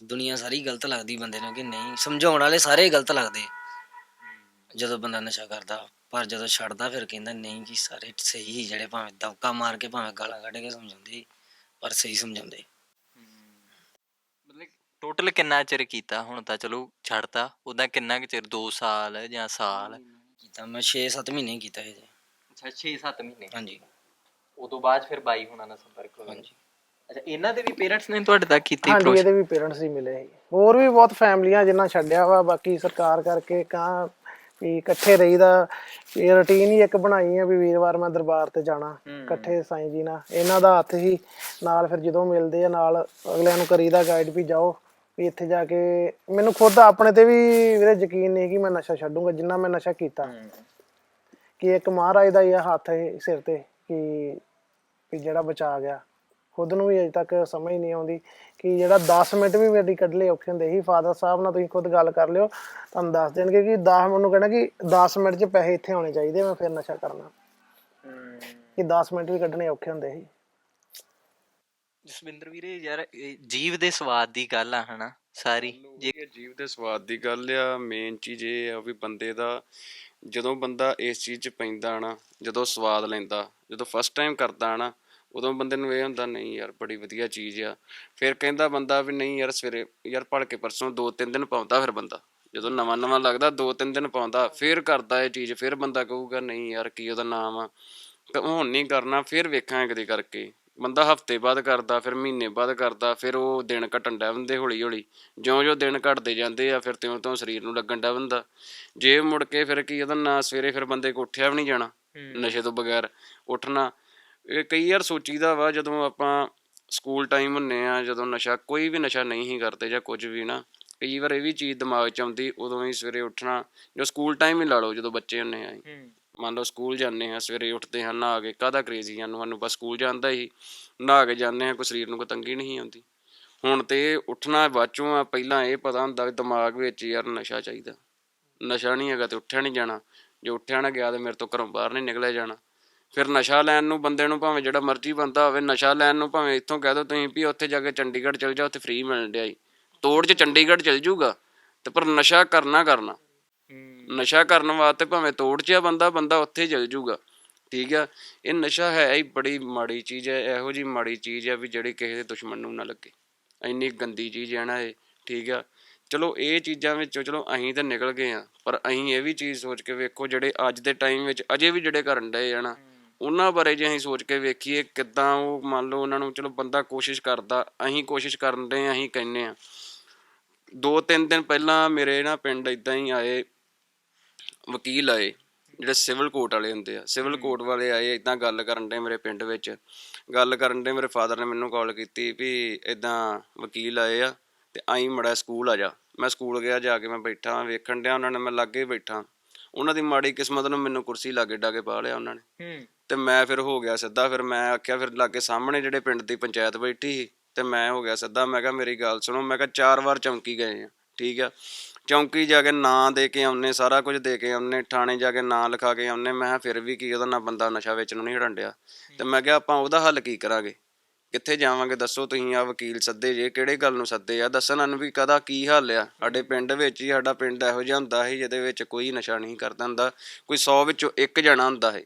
ਦੁਨੀਆ ਸਾਰੀ ਗਲਤ ਲੱਗਦੀ ਬੰਦੇ ਨੂੰ ਕਿ ਨਹੀਂ ਸਮਝਾਉਣ ਵਾਲੇ ਸਾਰੇ ਗਲਤ ਲੱਗਦੇ। ਜਦੋਂ ਬੰਦਾ ਨਸ਼ਾ ਕਰਦਾ ਪਰ ਜਦੋਂ ਛੱਡਦਾ ਫਿਰ ਕਹਿੰਦਾ ਨਹੀਂ ਕਿ ਸਾਰੇ ਸਹੀ ਹੀ ਜਿਹੜੇ ਭਾਵੇਂ ਦਬਕਾ ਮਾਰ ਕੇ ਭਾਵੇਂ ਗਾਲਾਂ ਕੱਢ ਕੇ ਸਮਝਾਉਂਦੇ ਪਰ ਸਹੀ ਸਮਝਾਉਂਦੇ। ਮਤਲਬ ਟੋਟਲ ਕਿੰਨਾ ਚਿਰ ਕੀਤਾ? ਹੁਣ ਤਾਂ ਚਲੋ ਛੱਡਤਾ ਉਹਦਾ ਕਿੰਨਾ ਕੁ ਚਿਰ? 2 ਸਾਲ ਜਾਂ ਸਾਲ? ਕੀਤਾ ਮੈਂ 6-7 ਮਹੀਨੇ ਕੀਤਾ ਇਹ ਅੱਛਾ 6-7 ਮਹੀਨੇ। ਹਾਂਜੀ। ਉਦੋਂ ਬਾਅਦ ਫਿਰ ਬਾਈ ਹੁਣਾਂ ਨਾਲ ਸੰਪਰਕ ਹੋਇਆ ਹਾਂਜੀ। ਅੱਛਾ ਇਹਨਾਂ ਦੇ ਵੀ ਪੇਰੈਂਟਸ ਨੇ ਤੁਹਾਡੇ ਤੱਕ ਕੀਤੀ ਹਾਂਜੀ? ਇਹਦੇ ਵੀ ਪੇਰੈਂਟਸ ਹੀ ਮਿਲੇ ਸੀ। ਹੋਰ ਵੀ ਬਹੁਤ ਫੈਮਲੀਆਂ ਜਿਨ੍ਹਾਂ ਛੱਡਿਆ ਵਾ ਬਾਕੀ ਸਰਕਾਰ ਕਰਕੇ ਕਾਂ ਵੀ ਇਕੱਠੇ ਰਹੀਦਾ। ਇਹ ਰੁਟੀਨ ਹੀ ਇੱਕ ਬਣਾਈ ਆ ਵੀ ਵੀਰਵਾਰ ਮੈਂ ਦਰਬਾਰ ਤੇ ਜਾਣਾ ਇਕੱਠੇ ਸਾਈਂ ਜੀ ਨਾਲ। ਇਹਨਾਂ ਦਾ ਹੱਥ ਹੀ ਨਾਲ ਫਿਰ ਜਦੋਂ ਮਿਲਦੇ ਆ ਨਾਲ ਅਗਲਿਆਂ ਨੂੰ ਕਰੀਦਾ ਗਾਈਡ ਵੀ ਜਾਓ ਵੀ ਇੱਥੇ ਜਾ ਕੇ ਮੈਨੂੰ ਖੁਦ ਆਪਣੇ ਤੇ ਵੀ ਵੀਰੇ ਯਕੀਨ ਨਹੀਂ ਕਿ ਮੈਂ ਨਸ਼ਾ ਛੱਡੂੰਗਾ ਜਿੰਨਾ ਮੈਂ ਨਸ਼ਾ ਕੀਤਾ। ਕਿ ਇੱਕ ਮਹਾਰਾਜ ਦਾ ਹੀ ਆ ਹੱਥ ਹੈ ਸਿਰ ਤੇ ਕਿ ਵੀ ਜਿਹੜਾ ਬਚਾ ਗਿਆ। ਖੁਦ ਨੂੰ ਵੀ ਅਜੇ ਤੱਕ ਸਮਝ ਨਹੀਂ ਆਉਂਦੀ ਕਿ ਜਿਹੜਾ 10 ਮਿੰਟ ਵੀ ਮੇਰੀ ਕੱਢਲੇ ਔਖੇ ਹੁੰਦੇ ਸੀ ਫਾਦਰ ਸਾਹਿਬ ਨਾਲ ਤੁਸੀਂ ਖੁਦ ਗੱਲ ਕਰ ਲਿਓ ਤੁਹਾਨੂੰ ਦੱਸ ਦੇਣਗੇ ਕਿ 10 ਮੈਨੂੰ ਕਹਿਣਾ ਕਿ 10 ਮਿੰਟ 'ਚ ਪੈਸੇ ਇੱਥੇ ਹੋਣੇ ਚਾਹੀਦੇ ਮੈਂ ਫਿਰ ਨਸ਼ਾ ਕਰਨਾ। ਕਿ 10 ਮਿੰਟ ਵੀ ਕੱਢਣੇ ਔਖੇ ਹੁੰਦੇ ਸੀ। ਜਸਵਿੰਦਰ ਵੀਰੇ ਯਾਰ ਇਹ ਜੀਵ ਦੇ ਸਵਾਦ ਦੀ ਗੱਲ ਆ ਹਨਾ? ਸਾਰੀ। ਜੇ ਜੀਵ ਦੇ ਸਵਾਦ ਦੀ ਗੱਲ ਆ ਮੇਨ ਚੀਜ਼ ਇਹ ਆ ਵੀ ਬੰਦੇ ਦਾ ਜਦੋਂ ਬੰਦਾ ਇਸ ਚੀਜ਼ 'ਚ ਪੈਂਦਾ ਨਾ, ਜਦੋਂ ਸਵਾਦ ਲੈਂਦਾ, ਜਦੋਂ ਫਸਟ ਟਾਈਮ ਕਰਦਾ ਨਾ, ਉਦੋਂ ਬੰਦੇ ਨੂੰ ਇਹ ਹੁੰਦਾ, ਨਹੀਂ ਯਾਰ, ਬੜੀ ਵਧੀਆ ਚੀਜ਼ ਆ। ਫਿਰ ਕਹਿੰਦਾ ਬੰਦਾ ਵੀ, ਨਹੀਂ ਯਾਰ, ਸਵੇਰੇ ਯਾਰ ਪੜ ਕੇ ਪਰਸੋਂ ਦੋ ਤਿੰਨ ਦਿਨ ਪਾਉਂਦਾ ਫਿਰ ਬੰਦਾ। ਜਦੋਂ ਨਵਾਂ ਨਵਾਂ ਲੱਗਦਾ, ਦੋ ਤਿੰਨ ਦਿਨ ਪਾਉਂਦਾ, ਫਿਰ ਕਰਦਾ ਇਹ ਚੀਜ਼, ਫਿਰ ਬੰਦਾ ਕਹੂਗਾ, ਨਹੀਂ ਯਾਰ, ਕੀ ਉਹਦਾ ਨਾਮ ਆ? ਤੇ ਹੁਣ ਨਹੀਂ ਕਰਨਾ, ਫਿਰ ਵੇਖਾਂਗੇ ਕਦੇ ਕਰਕੇ। ਬੰਦਾ ਹਫ਼ਤੇ ਬਾਅਦ ਕਰਦਾ ਫਿਰ ਮਹੀਨੇ ਬਾਅਦ ਕਰਦਾ ਫਿਰ ਉਹ ਦਿਨ ਘਟਣ ਡੈ ਹੁੰਦੇ ਹੌਲੀ ਹੌਲੀ ਜਿਉਂ-ਜਿਉਂ ਦਿਨ ਘਟਦੇ ਜਾਂਦੇ ਆ ਫਿਰ ਤਿਉਂ ਤਿਉਂ ਸਰੀਰ ਨੂੰ ਲੱਗਣ ਡੈ ਹੁੰਦਾ ਜੇ ਮੁੜ ਕੇ ਫਿਰ ਕੀ ਉਹਦਾ ਨਾ ਸਵੇਰੇ ਫਿਰ ਬੰਦੇ ਕੋ ਉੱਠਿਆ ਵੀ ਨਹੀਂ ਜਾਣਾ ਨਸ਼ੇ ਤੋਂ ਬਗੈਰ ਉੱਠਣਾ। ਇਹ ਕਈ ਵਾਰ ਸੋਚੀਦਾ ਵਾ ਜਦੋਂ ਆਪਾਂ ਸਕੂਲ ਟਾਈਮ ਹੁੰਨੇ ਆ ਜਦੋਂ ਨਸ਼ਾ ਕੋਈ ਵੀ ਨਸ਼ਾ ਨਹੀਂ ਹੀ ਕਰਦੇ ਜਾਂ ਕੁਝ ਵੀ ਨਾ ਕਈ ਵਾਰ ਇਹ ਵੀ ਚੀਜ਼ ਦਿਮਾਗ 'ਚ ਆਉਂਦੀ ਉਦੋਂ ਹੀ ਸਵੇਰੇ ਉੱਠਣਾ। ਜੋ ਸਕੂਲ ਟਾਈਮ ਹੀ ਲਾ ਲਓ ਜਦੋਂ ਬੱਚੇ ਹੁੰਨੇ ਆ। ਮੰਨ ਲਓ ਸਕੂਲ ਜਾਂਦੇ ਹਾਂ, ਸਵੇਰੇ ਉੱਠਦੇ ਹਾਂ, ਨਹਾ ਕੇ, ਕਾਹਦਾ ਕ੍ਰੇਜ਼ੀ ਸਾਨੂੰ ਸਾਨੂੰ ਬਸ ਸਕੂਲ ਜਾਂਦਾ ਹੀ, ਨਹਾ ਕੇ ਜਾਂਦੇ ਹਾਂ, ਕੋਈ ਸਰੀਰ ਨੂੰ ਕੋਈ ਤੰਗੀ ਨਹੀਂ ਆਉਂਦੀ। ਹੁਣ ਤੇ ਉੱਠਣਾ ਬਾਅਦੋਂ ਆ, ਪਹਿਲਾਂ ਇਹ ਪਤਾ ਹੁੰਦਾ ਵੀ ਦਿਮਾਗ ਵਿੱਚ ਯਾਰ ਨਸ਼ਾ ਚਾਹੀਦਾ। ਨਸ਼ਾ ਨਹੀਂ ਹੈਗਾ ਤੇ ਉੱਠਿਆ ਨਹੀਂ ਜਾਣਾ। ਜੇ ਉੱਠਿਆ ਨਾ ਗਿਆ ਤੇ ਮੇਰੇ ਤੋਂ ਘਰੋਂ ਬਾਹਰ ਨਹੀਂ ਨਿਕਲਿਆ ਜਾਣਾ। ਫਿਰ ਨਸ਼ਾ ਲੈਣ ਨੂੰ ਬੰਦੇ ਨੂੰ ਭਾਵੇਂ ਜਿਹੜਾ ਮਰਜ਼ੀ ਬੰਦਾ ਹੋਵੇ, ਨਸ਼ਾ ਲੈਣ ਨੂੰ ਭਾਵੇਂ ਇੱਥੋਂ ਕਹਿ ਦੋ ਤੁਸੀਂ ਵੀ ਉੱਥੇ ਜਾ ਕੇ ਚੰਡੀਗੜ੍ਹ ਚਲ ਜਾਓ, ਉੱਥੇ ਫ੍ਰੀ ਮਿਲਣ ਡਿਆ ਈ। ਤੋੜ 'ਚ ਚੰਡੀਗੜ੍ਹ ਚਲ ਜਾਊਗਾ ਤੇ ਪਰ ਨਸ਼ਾ ਕਰਨਾ ਕਰਨਾ। ਨਸ਼ਾ ਕਰਨ ਵਾਸਤੇ ਭਾਵੇਂ ਤੋੜ 'ਚ ਆ ਬੰਦਾ ਬੰਦਾ ਉੱਥੇ ਜਲ ਜੂਗਾ। ਠੀਕ ਆ? ਇਹ ਨਸ਼ਾ ਹੈ ਹੀ ਬੜੀ ਮਾੜੀ ਚੀਜ਼ ਹੈ, ਇਹੋ ਜੀ ਮਾੜੀ ਚੀਜ਼ ਹੈ ਵੀ ਜਿਹੜੀ ਕਿਸੇ ਦੇ ਦੁਸ਼ਮਣ ਨੂੰ ਨਾ ਲੱਗੇ। ਇੰਨੀ ਗੰਦੀ ਚੀਜ਼ ਹੈ ਨਾ ਇਹ, ਠੀਕ ਆ? ਚਲੋ ਇਹ ਚੀਜ਼ਾਂ ਵਿੱਚੋਂ ਚਲੋ ਅਸੀਂ ਤਾਂ ਨਿਕਲ ਗਏ ਆ ਪਰ ਅਸੀਂ ਇਹ ਵੀ ਚੀਜ਼ ਸੋਚ ਕੇ ਵੇਖੋ ਜਿਹੜੇ ਅੱਜ ਦੇ ਟਾਈਮ ਵਿੱਚ ਅਜੇ ਵੀ ਜਿਹੜੇ ਕਰਨ ਡਏ ਆ ਨਾ, ਉਹਨਾਂ ਬਾਰੇ ਜੇ ਅਸੀਂ ਸੋਚ ਕੇ ਵੇਖੀਏ ਕਿੱਦਾਂ ਉਹ ਮੰਨ ਲਓ ਉਹਨਾਂ ਨੂੰ ਚਲੋ ਬੰਦਾ ਕੋਸ਼ਿਸ਼ ਕਰਦਾ, ਅਸੀਂ ਕੋਸ਼ਿਸ਼ ਕਰਨ ਦੇ ਅਸੀਂ ਕਹਿੰਨੇ ਆ ਦੋ ਤਿੰਨ ਦਿਨ ਪਹਿਲਾਂ ਮੇਰੇ ਨਾ ਪਿੰਡ ਇਦਾਂ ਹੀ ਆਏ ਵਕੀਲ ਆਏ ਜਿਹੜੇ ਸਿਵਲ ਕੋਰਟ ਵਾਲੇ ਹੁੰਦੇ ਆ। ਸਿਵਲ ਕੋਰਟ ਵਾਲੇ ਆਏ ਇਦਾਂ ਗੱਲ ਕਰਨ ਦੇ ਮੇਰੇ ਪਿੰਡ ਵਿੱਚ। ਗੱਲ ਕਰਨ ਦੇ ਮੇਰੇ ਫਾਦਰ ਨੇ ਮੈਨੂੰ ਕਾਲ ਕੀਤੀ ਵੀ ਇਦਾਂ ਵਕੀਲ ਆਏ ਆ ਤੇ ਆਈ ਮੜਾ ਸਕੂਲ ਆ ਜਾ। ਮੈਂ ਸਕੂਲ ਗਿਆ ਜਾ ਕੇ ਮੈਂ ਬੈਠਾ ਵੇਖਣ ਡਿਆ ਉਹਨਾਂ ਨੇ ਮੈਂ ਲਾਗੇ ਬੈਠਾ। ਉਹਨਾਂ ਦੀ ਮਾੜੀ ਕਿਸਮਤ ਨੂੰ ਮੈਨੂੰ ਕੁਰਸੀ ਲਾਗੇ ਡਾ ਕੇ ਪਾ ਲਿਆ ਉਹਨਾਂ ਨੇ। ਤੇ ਮੈਂ ਫਿਰ ਹੋ ਗਿਆ ਸਿੱਧਾ ਫਿਰ ਮੈਂ ਆਖਿਆ ਫਿਰ ਲਾਗੇ ਸਾਹਮਣੇ ਜਿਹੜੇ ਪਿੰਡ ਦੀ ਪੰਚਾਇਤ ਬੈਠੀ ਸੀ ਤੇ ਮੈਂ ਹੋ ਗਿਆ ਸਿੱਧਾ। ਮੈਂ ਕਿਹਾ ਮੇਰੀ ਗੱਲ ਸੁਣੋ ਮੈਂ ਕਿਹਾ ਚਾਰ ਵਾਰ ਚੌਂਕੀ ਗਏ ਆ ਠੀਕ ਆ। ਚੌਂਕੀ ਜਾ ਕੇ ਨਾਂ ਦੇ ਕੇ ਆਉਨੇ, ਸਾਰਾ ਕੁਝ ਦੇ ਕੇ ਆਉਨੇ, ਥਾਣੇ ਜਾ ਕੇ ਨਾਂ ਲਿਖਾ ਕੇ ਆਉਨੇ। ਮੈਂ ਕਿਹਾ ਫਿਰ ਵੀ ਕੀ ਉਹਦਾ ਨਾ ਬੰਦਾ ਨਸ਼ਾ ਵੇਚਣ ਨੂੰ ਨਹੀਂ ਹਟਣ ਡਿਆ। ਤੇ ਮੈਂ ਕਿਹਾ ਆਪਾਂ ਉਹਦਾ ਹੱਲ ਕੀ ਕਰਾਂਗੇ? ਕਿੱਥੇ ਜਾਵਾਂਗੇ? ਦੱਸੋ ਤੁਸੀਂ ਆ ਵਕੀਲ ਸੱਦੇ ਜੇ, ਕਿਹੜੇ ਗੱਲ ਨੂੰ ਸੱਦੇ ਆ? ਦੱਸਣ ਸਾਨੂੰ ਵੀ ਕਦਾ ਕੀ ਹੱਲ ਆ? ਸਾਡੇ ਪਿੰਡ ਵਿੱਚ ਹੀ, ਸਾਡਾ ਪਿੰਡ ਇਹੋ ਜਿਹਾ ਹੁੰਦਾ ਸੀ, ਜਿਹਦੇ ਵਿੱਚ ਕੋਈ ਨਸ਼ਾ ਨਹੀਂ ਕਰਦਾ ਹੁੰਦਾ। ਕੋਈ 100 ਵਿੱਚੋਂ ਇੱਕ ਜਣਾ ਹੁੰਦਾ ਹੈ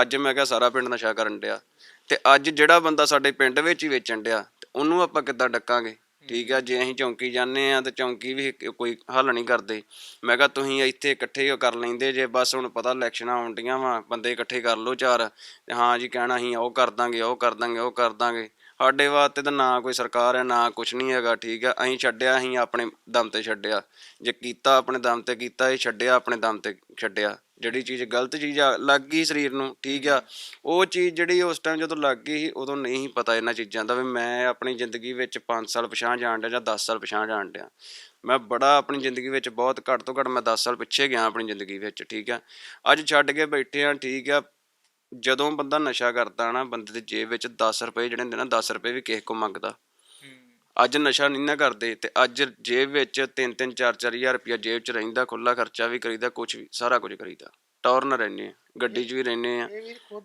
ਅੱਜ ਮੈਂ ਕਿਹਾ ਸਾਰਾ ਪਿੰਡ ਨਸ਼ਾ ਕਰਨ ਡਿਆ। ਤੇ ਅੱਜ ਜਿਹੜਾ ਬੰਦਾ ਸਾਡੇ ਪਿੰਡ ਵਿੱਚ ਹੀ ਵੇਚਣ ਡਿਆ, ਤੇ ਉਹਨੂੰ ਆਪਾਂ ਕਿੱਦਾਂ ਡੱਕਾਂਗੇ? ਠੀਕ ਆ, ਜੇ ਅਸੀਂ ਚੌਂਕੀ ਜਾਂਦੇ ਆ ਤੇ ਚੌਂਕੀ ਵੀ ਕੋਈ ਹੱਲ ਨਹੀਂ ਕਰਦੇ। ਮੈਂ ਕਿਹਾ ਤੁਸੀਂ ਇੱਥੇ ਇਕੱਠੇ ਹੀ ਕਰ ਲੈਂਦੇ, ਜੇ ਬਸ ਹੁਣ ਪਤਾ ਇਲੈਕਸ਼ਨਾਂ ਆਉਂਦੀਆਂ ਵਾ, ਬੰਦੇ ਇਕੱਠੇ ਕਰ ਲਓ ਚਾਰ। ਤੇ ਹਾਂ ਜੀ, ਕਹਿਣਾ ਅਸੀਂ ਉਹ ਕਰ ਦਾਂਗੇ, ਉਹ ਕਰ ਦਾਂਗੇ, ਉਹ ਕਰ ਦਾਂਗੇ। ਸਾਡੇ ਵਾਸਤੇ ਤਾਂ ਨਾ ਕੋਈ ਸਰਕਾਰ ਹੈ, ਨਾ ਕੁਝ ਨਹੀਂ ਹੈਗਾ, ਠੀਕ ਆ। ਅਸੀਂ ਛੱਡਿਆ, ਅਸੀਂ ਆਪਣੇ ਦਮ ਤੇ ਛੱਡਿਆ। ਜੇ ਕੀਤਾ ਆਪਣੇ ਦਮ ਤੇ ਕੀਤਾ, ਇਹ ਛੱਡਿਆ ਆਪਣੇ ਦਮ ਤੇ ਛੱਡਿਆ। ਜਿਹੜੀ ਚੀਜ਼ ਗਲਤ ਚੀਜ਼ ਆ, ਲੱਗ ਗਈ ਸਰੀਰ ਨੂੰ, ਠੀਕ ਆ। ਉਹ ਚੀਜ਼ ਜਿਹੜੀ ਉਸ ਟਾਈਮ ਜਦੋਂ ਲੱਗ ਗਈ ਸੀ, ਉਦੋਂ ਨਹੀਂ ਸੀ ਪਤਾ ਇਹਨਾਂ ਚੀਜ਼ਾਂ ਦਾ ਵੀ ਮੈਂ ਆਪਣੀ ਜ਼ਿੰਦਗੀ ਵਿੱਚ 5 ਸਾਲ ਪਛਾਣ ਜਾਣ ਡਿਆ ਜਾਂ 10 ਸਾਲ ਪਛਾਣ ਜਾਣ ਡਿਆ। ਮੈਂ ਬੜਾ ਆਪਣੀ ਜ਼ਿੰਦਗੀ ਵਿੱਚ ਬਹੁਤ ਘੱਟ ਤੋਂ ਘੱਟ ਮੈਂ 10 ਸਾਲ ਪਿੱਛੇ ਗਿਆ ਆਪਣੀ ਜ਼ਿੰਦਗੀ ਵਿੱਚ, ਠੀਕ ਆ। ਅੱਜ ਛੱਡ ਕੇ ਬੈਠੇ ਆ, ਠੀਕ ਆ। ਜਦੋਂ ਬੰਦਾ ਨਸ਼ਾ ਕਰਦਾ ਨਾ, ਬੰਦੇ ਦੀ ਜੇਬ ਵਿੱਚ 10 ਰੁਪਏ ਜਿਹੜੇ ਹੁੰਦੇ ਨਾ 10 ਰੁਪਏ ਵੀ ਕਿਸੇ ਕੋ ਮੰਗਦਾ। ਅੱਜ ਨਸ਼ਾ ਨਹੀਂ ਨਾ ਕਰਦੇ ਤੇ ਅੱਜ ਜੇਬ ਵਿੱਚ 3-3 4-4 ਹਜ਼ਾਰ ਰੁਪਇਆ ਜੇਬ 'ਚ ਰਹਿੰਦਾ ਖੁੱਲਾ ਖਰਚਾ ਵੀ ਕਰੀਦਾ ਕੁਝ ਵੀ ਸਾਰਾ ਕੁਝ ਕਰੀਦਾ। ਟੌਰਨ ਰਹਿੰਦੇ ਆ ਗੱਡੀ 'ਚ ਵੀ ਰਹਿੰਦੇ ਆ ਇਹ ਵੀ ਖੁਦ